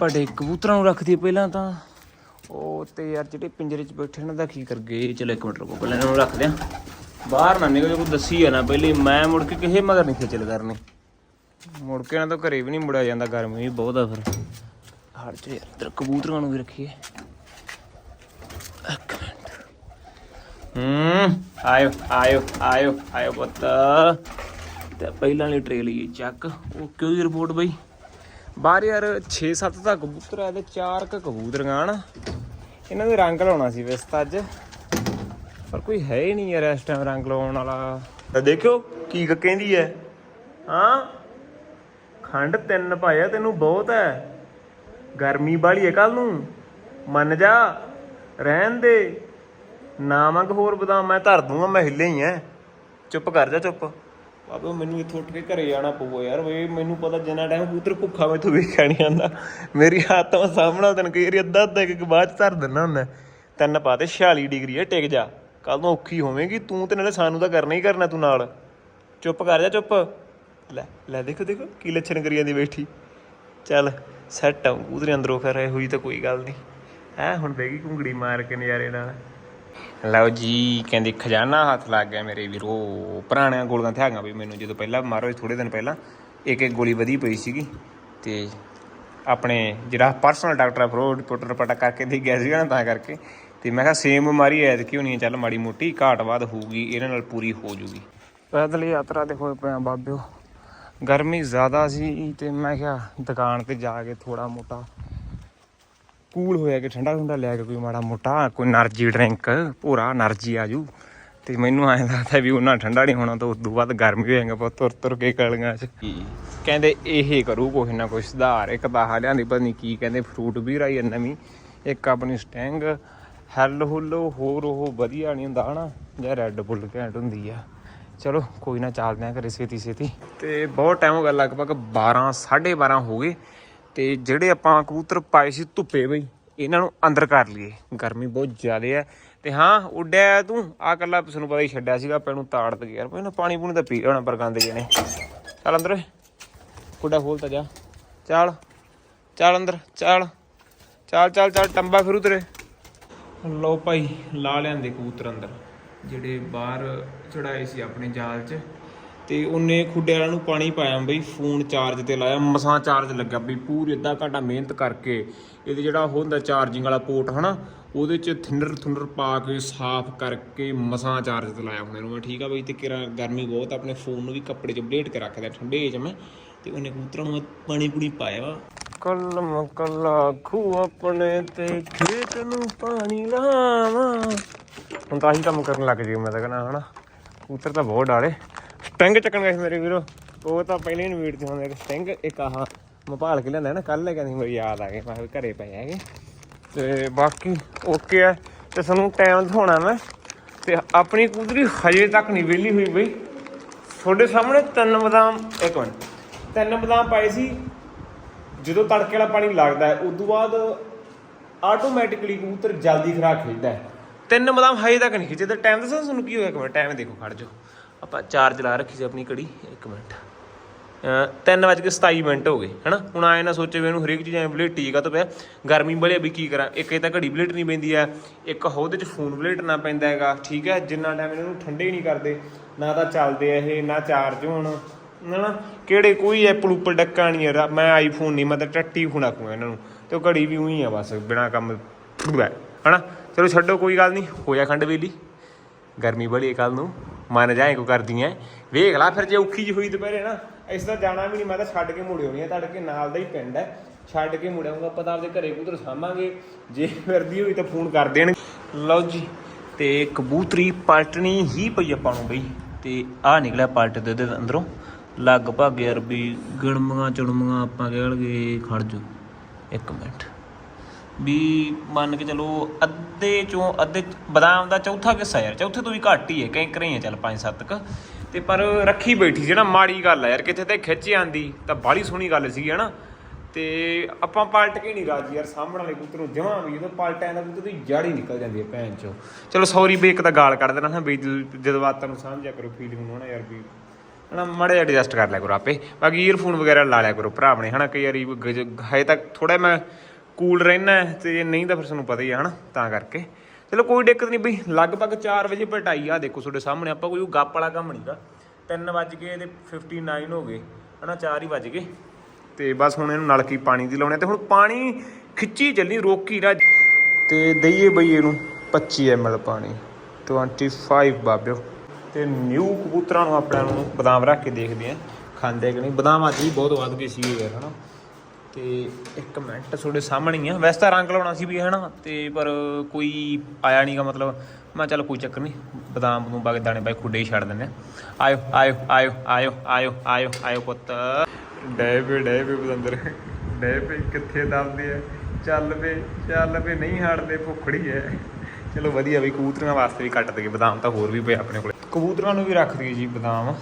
ਬੜੇ ਕਬੂਤਰਾਂ ਨੂੰ ਰੱਖਦੀ ਪਹਿਲਾਂ ਤਾਂ। ਉਹ ਤੇ ਯਾਰ ਜਿਹੜੇ ਪਿੰਜਰੇ 'ਚ ਬੈਠੇ ਇਹਨਾਂ ਦਾ ਕੀ ਕਰ ਗਏ ਚਲੋ ਇੱਕ ਮਿੰਟ ਰੁਕੋ, ਪਹਿਲਾਂ ਇਹਨਾਂ ਨੂੰ ਰੱਖ ਦਿਆਂ। ਬਾਹਰ ਨਾ ਨਿਕਲ ਕੋਈ ਦੱਸੀ ਆ ਨਾ, ਪਹਿਲੇ ਮੈਂ ਮੁੜ ਕੇ ਕਿਸੇ ਮਗਰ ਨਹੀਂ ਖੇਚਲ ਕਰਨੀ। ਮੁੜ ਕੇ ਇਹਨਾਂ ਤੋਂ ਘਰੇ ਵੀ ਨਹੀਂ ਮੁੜਿਆ ਜਾਂਦਾ, ਗਰਮੀ ਵੀ ਬਹੁਤ ਆ ਫਿਰ। ਹਰ ਚ ਯਾਰ ਇੱਧਰ ਕਬੂਤਰਾਂ ਨੂੰ ਵੀ ਰੱਖੀਏ। ਇੱਕ ਮਿੰਟ। ਹੂੰ, ਆਇਓ ਆਇਓ ਆਇਓ ਆਇਓ ਪੁੱਤ। ਤੇ ਪਹਿਲਾਂ ਵਾਲੀ ਟ੍ਰੇ ਲਈ ਚੱਕ। ਉਹ ਕਿਉਂ ਦੀ ਰਿਪੋਰਟ ਬਈ? ਬਾਹਰ ਯਾਰ 6-7 ਤਾਂ ਕਬੂਤਰ ਆ ਤੇ 4 ਕ ਕਬੂਤਰੀਆਂ ਨਾ ਇਹਨਾਂ ਦੇ ਰੰਗ ਲਾਉਣਾ ਸੀ ਵੈਸੇ ਤਾਂ ਅੱਜ। ਪਰ ਕੋਈ ਹੈ ਹੀ ਨਹੀਂ ਯਾਰ ਇਸ ਟਾਈਮ ਰੰਗ ਲਾਉਣ ਵਾਲਾ। ਤਾਂ ਦੇਖਿਓ ਕੀ ਕਹਿੰਦੀ ਹੈ। ਹਾਂ? ਖੰਡ ਤਿੰਨ ਪਾਇਆ ਤੈਨੂੰ ਬਹੁਤ ਹੈ। ਗਰਮੀ ਵਾਲੀ ਹੈ ਕੱਲ ਨੂੰ। ਮੰਨ ਜਾ। ਰਹਿਣ ਦੇ। ਨਾ ਮੰਗ ਹੋਰ ਬਦਾਮ, ਮੈਂ ਧਰ ਦੂੰਗਾ, ਮੈਂ ਹਿੱਲੇ ਹੀ ਐ। ਚੁੱਪ ਕਰ ਜਾ, ਚੁੱਪ। ਬਾਬੇ, ਮੈਨੂੰ ਇੱਥੋਂ ਉੱਠ ਕੇ ਘਰੇ ਜਾਣਾ ਪਊਗਾ ਯਾਰ, ਵੇ ਮੈਨੂੰ ਪਤਾ ਜਿੰਨਾ ਟਾਈਮ ਕਬੂਤਰ ਭੁੱਖਾ ਮੈਥੋਂ ਵੇਖਿਆ ਨਹੀਂ ਜਾਂਦਾ। ਮੇਰੀ ਆਤਮਾ ਸਾਹਮਣਾ ਤੈਨੂੰ ਕਈ ਵਾਰੀ ਅੱਧਾ ਅੱਧਾ ਇੱਕ ਬਾਅਦ ਧਰ ਦਿੰਦਾ ਹੁੰਦਾ। ਤਿੰਨ ਪਾ ਤੇ 46 ਡਿਗਰੀ ਐ ਟਿਕ ਜਾ। ਕੱਲ ਨੂੰ ਔਖੀ ਹੋਵੇਂਗੀ, ਤੂੰ ਤੇ ਨਾਲੇ ਸਾਨੂੰ ਤਾਂ ਕਰਨਾ ਹੀ ਕਰਨਾ ਤੂੰ ਨਾਲ। ਚੁੱਪ ਕਰ ਜਾ, ਚੁੱਪ। ਲੈ ਲੈ ਦੇਖੋ ਦੇਖੋ, ਕੀ ਲੱਛਣ ਕਰੀ ਜਾਂਦੀ ਬੈਠੀ। ਚੱਲ ਸੈੱਟ ਆ ਕਬੂਤਰੇ ਅੰਦਰੋਂ ਫਿਰ ਹੋਈ ਤਾਂ ਕੋਈ ਗੱਲ ਨਹੀਂ ਹੈ, ਹੁਣ ਬੈਗੀ ਘੁੰਗੜੀ ਮਾਰ ਕੇ ਨਜ਼ਾਰੇ ਨਾਲ। ਲਓ ਜੀ ਕਹਿੰਦੇ ਖਜ਼ਾਨਾ ਹੱਥ ਲੱਗ ਗਿਆ ਮੇਰੇ ਵੀਰੋ। ਪੁਰਾਣੀਆਂ ਗੋਲੀਆਂ ਤੇ ਵੀ ਮੈਨੂੰ ਜਦੋਂ ਪਹਿਲਾਂ ਮਾਰੋ ਥੋੜੇ ਦਿਨ ਪਹਿਲਾਂ ਇੱਕ ਇੱਕ ਗੋਲੀ ਵਧੀ ਪਈ ਸੀਗੀ। ਤੇ ਆਪਣੇ ਜਿਹੜਾ ਪਰਸਨਲ ਡਾਕਟਰ ਆ ਫਰੋਡ ਰਿਪੋਰਟਰ ਪਟਾ ਕਰਕੇ ਦੇ ਗਿਆ ਸੀਗਾ ਨਾ ਤਾਂ ਕਰਕੇ। ਤੇ ਮੈਂ ਕਿਹਾ ਸੇਮ ਬਿਮਾਰੀ ਐ ਕਿ ਹੋਣੀ ਆ, ਚੱਲ ਮਾੜੀ ਮੋਟੀ ਘਾਟ ਬਾਦ ਹੋਊਗੀ ਇਹਨਾਂ ਨਾਲ ਪੂਰੀ ਹੋ ਜੂਗੀ। ਪੈਦਲ ਯਾਤਰਾ ਤੇ ਹੋਏ ਪਿਆ ਬਾਬਿਓ। ਗਰਮੀ ਜ਼ਿਆਦਾ ਸੀ ਤੇ ਮੈਂ ਕਿਹਾ ਦੁਕਾਨ ਤੇ ਜਾ ਕੇ ਥੋੜਾ ਮੋਟਾ ਕੂਲ ਹੋਇਆ ਕਿ ਠੰਡਾ ਠੰਡਾ ਲੈ ਕੇ ਕੋਈ ਮਾੜਾ ਮੋਟਾ ਕੋਈ એનર્ਜੀ ਡਰਿੰਕ ਪੂਰਾ એનર્ਜੀ ਆ ਜੂ। ਤੇ ਮੈਨੂੰ ਐਂ ਲੱਗਦਾ ਵੀ ਉਹਨਾਂ ਠੰਡਾ ਨਹੀਂ ਹੋਣਾ ਤਾਂ ਉਸ ਤੋਂ ਬਾਅਦ ਗਰਮ ਵੀ ਹੋਏਗਾ ਪਰ ਤੁਰ ਤੁਰ ਕੇ ਕਲੀਆਂ 'ਚ। ਕਹਿੰਦੇ ਇਹ ਕਰੂ ਕੁਛ ਨਾ ਕੁਛ ਸੁਧਾਰ ਇੱਕ ਤਾਂ ਹਾਲਿਆਂ ਦੀ ਪਤਾ ਨਹੀਂ ਕੀ ਕਹਿੰਦੇ ਫਰੂਟ ਵੀ ਰਾਈ ਨਵੀਂ ਇੱਕ ਆਪਣੀ ਸਟੈਂਗ। ਹੱਲ ਹੁੱਲੋ ਹੋਰ ਉਹ ਵਧੀਆ ਨਹੀਂ ਹੁੰਦਾ ਹਨਾ ਜਾਂ ਰੈੱਡ ਬੁੱਲ ਘੈਂਟ ਹੁੰਦੀ ਆ। ਚਲੋ ਕੋਈ ਨਾ ਚੱਲਦੇ ਆ ਘਰੇ ਛੇਤੀ ਛੇਤੀ। ਤੇ ਬਹੁਤ ਟਾਈਮ ਹੋ ਗਿਆ ਲਗਭਗ 12 12:30 ਹੋ ਗਏ। ਤੇ ਜਿਹੜੇ ਆਪਾਂ ਕਬੂਤਰ ਪਾਏ ਸੀ ਧੁੱਪੇ ਬਈ ਇਹਨਾਂ ਨੂੰ ਅੰਦਰ ਕਰ ਲਈਏ। ਗਰਮੀ ਬਹੁਤ ਜ਼ਿਆਦਾ ਹੈ ਤੇ ਹਾਂ, ਉੱਡਿਆ ਤੂੰ। ਆ ਕੱਲਾ ਤੁਹਾਨੂੰ ਪਤਾ ਹੀ ਛੱਡਿਆ ਸੀਗਾ ਪੈਨੂੰ ਤਾੜ ਤੇ ਗਿਆ ਪਹਿਲਾਂ ਪਾਣੀ ਪੂਣੀ ਤਾਂ ਪੀ ਲੈਣਾ ਪਰ ਗੰਦ ਜਿਹੇ ਨੇ। ਚੱਲ ਅੰਦਰ ਕੁੱਡਾ ਖੋਲ ਤਾ ਜਾ। ਚੱਲ ਚੱਲ ਅੰਦਰ, ਚੱਲ। ਚੱਲ ਚੱਲ ਚੱਲ, ਟੰਬਾ ਫਿਰੂ ਤੇਰੇ। ਲਓ ਭਾਈ, ਲਾ ਲਿਆਂਦੇ ਕਬੂਤਰ ਅੰਦਰ। ਜਿਹੜੇ ਬਾਹਰ ਚੜਾਏ ਸੀ ਆਪਣੇ ਜਾਲ 'ਚ। ਤੇ ਉਹਨੇ ਖੁੱਡੇ ਵਾਲਿਆਂ ਨੂੰ ਪਾਣੀ ਪਾਇਆ ਬਈ, ਫੋਨ ਚਾਰਜ ਤੇ ਲਾਇਆ, ਮਸਾਂ ਚਾਰਜ ਲੱਗਾ ਬਈ, ਪੂਰੀ ਅੱਧਾ ਘੰਟਾ ਮਿਹਨਤ ਕਰਕੇ। ਇਹਦੇ ਜਿਹੜਾ ਉਹ ਹੁੰਦਾ ਚਾਰਜਿੰਗ ਵਾਲਾ ਪੋਰਟ ਹਨਾ, ਉਹਦੇ 'ਚ ਥਿੰਨਰ ਥੁੰਨਰ ਪਾ ਕੇ ਸਾਫ਼ ਕਰਕੇ ਮਸਾਂ ਚਾਰਜ ਤੇ ਲਾਇਆ ਹੁਣ ਇਹਨੂੰ ਮੈਂ ਠੀਕ ਆ ਬਈ, ਤੇ ਕਿਰਾ ਗਰਮੀ ਬਹੁਤ ਆਪਣੇ ਫੋਨ ਨੂੰ ਵੀ ਕੱਪੜੇ 'ਚ ਬਲੇਟ ਕੇ ਰੱਖਦਾ ਠੰਡੇ 'ਚ ਮੈਂ। ਤੇ ਉਹਨੇ ਕਬੂਤਰਾਂ ਨੂੰ ਮੈਂ ਪਾਣੀ ਪੂਣੀ ਪਾਇਆ ਕਲਮ ਕੱਲਾ ਖੂ ਆਪਣੇ ਤੇ, ਖੇਤ ਨੂੰ ਪਾਣੀ ਲਾਵਾਂ। ਹੁਣ ਤਾਂ ਆਹੀ ਕੰਮ ਕਰਨ ਲੱਗ ਜੀ ਮੈਂ ਤਾਂ ਕਹਿੰਦਾ, ਹਨਾ। ਕਬੂਤਰ ਤਾਂ ਬਹੁਤ ਡਾਲੇ। ਸਟਿੰਗ ਚੱਕਣ ਗਏ ਸੀ ਮੇਰੇ ਵੀਰੋ। ਉਹ ਤਾਂ ਪਹਿਲੇ ਹੀ ਨਵੀੜ ਤੇ ਹੁੰਦਾ ਇੱਕ ਸਟਿੰਗ, ਇੱਕ ਆਹ ਮੈਂ ਭਾਲ ਕੇ ਲਿਆਂਦਾ ਨਾ ਕੱਲ ਲੈ ਕਹਿੰਦੀ ਮੇਰੀ ਯਾਦ ਆ ਗਈ ਮੈਂ ਕਿਹਾ ਘਰੇ ਪਏ ਹੈਗੇ। ਤੇ ਬਾਕੀ ਓਕੇ ਆ। ਤੇ ਤੁਹਾਨੂੰ ਟਾਈਮ ਦਿਖਾਉਣਾ ਮੈਂ। ਤੇ ਆਪਣੀ ਕਬੂਤਰੀ ਹਜੇ ਤੱਕ ਨਹੀਂ ਵਿਹਲੀ ਹੋਈ ਬਈ। ਤੁਹਾਡੇ ਸਾਹਮਣੇ ਤਿੰਨ ਬਦਾਮ, ਇੱਕ ਮਿੰਟ। ਤਿੰਨ ਬਦਾਮ ਪਾਏ ਸੀ। ਜਦੋਂ ਤੜਕੇ ਵਾਲਾ ਪਾਣੀ ਲੱਗਦਾ ਹੈ, ਉਦੋਂ ਬਾਅਦ ਆਟੋਮੈਟਿਕਲੀ ਕਬੂਤਰ ਜਲਦੀ ਖਰਾਕ ਖਿੱਚਦਾ ਹੈ। ਤਿੰਨ ਬਦਾਮ ਹਜੇ ਤੱਕ ਨਹੀਂ ਖਿੱਚੇ। ਤੇ ਟਾਈਮ ਦੱਸਾਂ ਤੁਹਾਨੂੰ ਕੀ ਹੋਇਆ? ਇੱਕ ਮਿੰਟ ਟਾਈਮ ਦੇਖੋ, ਖੜ ਜਾਓ। ਆਪਾਂ ਚਾਰਜ ਲਾ ਰੱਖੀ ਸੀ ਆਪਣੀ ਘੜੀ, ਇੱਕ ਮਿੰਟ। ਅਹ ਤਿੰਨ ਵੱਜ ਕੇ 27 ਮਿੰਟ ਹੋ ਗਏ, ਹਨਾ? ਹੁਣ ਆਏ ਨਾ ਸੋਚੇ ਵੀ ਇਹਨੂੰ ਹਰੇਕ ਚੀਜ਼ ਐ ਬਲੇਟੀ ਕਾ ਤੋਂ ਪਿਆ। ਗਰਮੀ ਬੜੇ ਵੀ ਕੀ ਕਰਾਂ? ਇੱਕ ਇਹ ਤਾਂ ਘੜੀ ਬਲੇਟਣੀ ਪੈਂਦੀ ਐ ਇੱਕ ਉਹਦੇ ਚ ਫੋਨ ਬਲੇਟਣਾ ਪੈਂਦਾ ਹੈਗਾ, ਠੀਕ ਹੈ ਜਿੰਨਾ ਟਾਈਮ ਇਹਨੂੰ ਠੰਡੇ ਹੀ ਨਹੀਂ ਕਰਦੇ, ਨਾ ਤਾਂ ਚੱਲਦੇ ਆ ਇਹ, ਨਾ ਚਾਰਜ ਹੋਣ, ਹਨਾ? ਕਿਹੜੇ ਕੋਈ ਐਪਲ ਉੱਪਰ ਡੱਕਾ ਨਹੀਂ ਯਾਰ ਮੈਂ ਆਈਫੋਨ ਨਹੀਂ, ਮੈਂ ਤਾਂ ਟੱਟੀ ਫੋਨ ਆਖੂਗਾ ਇਹਨਾਂ ਨੂੰ। ਤੇ ਉਹ ਘੜੀ ਵੀ ਉਹੀ ਆ ਬਸ, ਬਿਨਾ ਕੰਮ, ਹਨਾ? ਚਲੋ ਛੱਡੋ, ਕੋਈ ਗੱਲ ਨਹੀਂ ਹੋਇਆ ਖੰਡ ਵੇਲੀ। ਗਰਮੀ ਬੜੀ ਕੱਲ ਨੂੰ। ਮਨ ਜਾਏ ਕੋ ਕਰਦੀਆਂ ਵੇਖ ਲਾ ਫਿਰ ਜੇ ਔਖੀ ਜੀ ਹੋਈ ਦੁਪਹਿਰੇ ਨਾ, ਇਸ ਦਾ ਜਾਣਾ ਵੀ ਨਹੀਂ, ਮੈਂ ਤਾਂ ਛੱਡ ਕੇ ਮੁੜਿਓ ਨਹੀਂ ਕੇ ਨਾਲ ਦਾ ਹੀ ਪਿੰਡ ਹੈ। ਛੱਡ ਕੇ ਮੁੜਿਆਉਂਗਾ ਪਤਾ ਆਪਦੇ ਘਰੇ ਕੁਦਰ ਸਾਂਭਾਂਗੇ। ਜੇ ਫਿਰਦੀ ਹੋਈ ਤਾਂ ਫੋਨ ਕਰ ਦੇਣ। ਲਓ ਜੀ, ਤੇ ਕਬੂਤਰੀ ਪਲਟਣੀ ਹੀ ਪਈ ਆਪਾਂ ਨੂੰ ਬਈ। ਤੇ ਆ ਨਿਕਲਿਆ ਪਲਟ ਦੇ ਦੇ ਅੰਦਰੋਂ। ਲਗਭਗ ਯਾਰ ਵੀ ਗਣਮੀਆਂ ਚੁਣਮੀਆਂ ਆਪਾਂ ਕਹਿ ਲਗੇ ਖੜ ਜੋ। ਇੱਕ ਮਿੰਟ। ਵੀ ਮੰਨ ਕੇ ਚਲੋ ਅੱਧੇ ਚੋਂ ਅੱਧੇ ਬਦਾਮ ਦਾ ਚੌਥਾ ਹਿੱਸਾ ਯਾਰ, ਚੌਥੇ ਤੋਂ ਵੀ ਘੱਟ ਹੀ ਹੈ, ਕੈਂਕਰ ਹੀ ਹੈ ਚੱਲ 5-7 ਕ। ਤੇ ਪਰ ਰੱਖੀ ਬੈਠੀ ਸੀ ਨਾ, ਮਾੜੀ ਗੱਲ ਆ ਯਾਰ, ਕਿਤੇ ਤੇ ਖਿੱਚ ਆਂਦੀ, ਤਾਂ ਬਾਹਲੀ ਸੋਹਣੀ ਗੱਲ ਸੀਗੀ, ਹਨਾ। ਤੇ ਆਪਾਂ ਪਲਟ ਕੇ ਨਹੀਂ ਰਾਜੀ ਯਾਰ ਸਾਹਮਣੇ ਵਾਲੇ ਕਬੂਤਰ ਨੂੰ ਜਮਾਂ ਵੀ ਜਦੋਂ ਪਲਟਿਆ ਨਾ ਕਬੂਤਰ ਦੀ ਜੜ ਹੀ ਨਿਕਲ ਜਾਂਦੀ ਹੈ ਭੈਣ ਚੋ ਚਲੋ ਸੌਰੀ ਵੀ ਇੱਕ ਤਾਂ ਗਾਲ ਕੱਢ ਦੇਣਾ ਨਾ ਬਈ ਜਦੋਂ- ਬਾਤਾਂ ਨੂੰ ਸਮਝਿਆ ਕਰੋ ਫੀਲਿੰਗ ਨੂੰ, ਹਨਾ ਯਾਰ ਵੀ। ਹਨਾ, ਮੜੇ ਐਡਜਸਟ ਕਰ ਲਿਆ ਕਰੋ ਆਪੇ। ਬਾਕੀ ਈਅਰਫੋਨ ਵਗੈਰਾ ਲਾ ਲਿਆ ਕਰੋ ਭਰਾ ਆਪਣੇ, ਹਨਾ, ਕਈ ਵਾਰੀ ਹਜੇ ਤੱਕ ਥੋੜਾ ਮੈਂ ਕੂਲ ਰਹਿਣਾ ਤੇ ਨਹੀਂ ਤਾਂ ਫਿਰ ਤੁਹਾਨੂੰ ਪਤਾ ਹੀ ਆ, ਹਨਾ? ਤਾਂ ਕਰਕੇ। ਚਲੋ ਕੋਈ ਦਿੱਕਤ ਨਹੀਂ ਬਈ, ਲਗਭਗ 4 ਵਜੇ ਪਟਾਈ ਆ, ਦੇਖੋ ਤੁਹਾਡੇ ਸਾਹਮਣੇ, ਆਪਾਂ ਕੋਈ ਗੱਪ ਵਾਲਾ ਕੰਮ ਨਹੀਂਗਾ 3 ਵੱਜ ਗਏ ਤੇ 59 ਹੋ ਗਏ, ਹਨਾ? 4 ਹੀ ਵੱਜ ਗਏ। ਤੇ ਬਸ ਹੁਣ ਇਹਨੂੰ ਨਲਕੀ ਪਾਣੀ ਦੀ ਲਾਉਣੇ ਤੇ ਹੁਣ ਪਾਣੀ ਖਿੱਚੀ ਚੱਲੀ, ਰੋਕੀ ਨਾ ਤੇ ਦਈਏ ਬਈ ਇਹਨੂੰ 25 ml ਪਾਣੀ 25 ਬਾਬਿਓ। ਤੇ ਨਿਊ ਕਬੂਤਰਾਂ ਨੂੰ ਆਪਣਿਆਂ ਨੂੰ ਬਦਾਮ ਰੱਖ ਕੇ ਦੇਖਦੇ ਆ। ਖਾਂਦੇ ਕਿ ਨਹੀਂ? ਬਦਾਮ ਅੱਜ ਵੀ ਬਹੁਤ ਵੱਧ ਗਏ ਸੀਗੇ ਯਾਰ, ਹਨਾ? ਤੇ ਇੱਕ ਮਿੰਟ ਤੁਹਾਡੇ ਸਾਹਮਣੇ ਹੀ ਆ। ਵੈਸੇ ਤਾਂ ਰੰਗ ਲਾਉਣਾ ਸੀ ਵੀ ਹਨਾ? ਤੇ ਪਰ ਕੋਈ ਆਇਆ ਨਹੀਂਗਾ ਮਤਲਬ। ਮੈਂ ਚੱਲ ਕੋਈ ਚੱਕਰ ਨਹੀਂ ਬਦਾਮ ਨੂੰ ਬਾਗੇ ਦਾਣੇ ਬਾਈ ਖੁੱਡੇ ਹੀ ਛੱਡ ਦਿੰਦੇ ਆ। ਆਇਓ ਆਇਓ ਆਇਓ ਆਇਓ ਆਇਓ ਆਇਓ ਆਇਓ ਪੁੱਤ। ਡੈ ਪੇ ਡੈ ਪੇ ਬਦੰਦਰ। ਡੈ ਪੇ ਕਿੱਥੇ ਦੱਬਦੇ ਆ? ਚੱਲ ਪੇ ਚੱਲ ਪੇ ਨਹੀਂ ਹਟਦੇ ਭੁੱਖੜੀ ਐ। ਚਲੋ ਵਧੀਆ ਵੀ ਕਬੂਤਰਾਂ ਵਾਸਤੇ ਵੀ ਕੱਟ ਦਈਏ। ਬਦਾਮ ਤਾਂ ਹੋਰ ਵੀ ਪਏ ਆਪਣੇ ਕੋਲੇ। ਕਬੂਤਰਾਂ ਨੂੰ ਵੀ ਰੱਖ ਦਈਏ ਜੀ ਬਦਾਮ।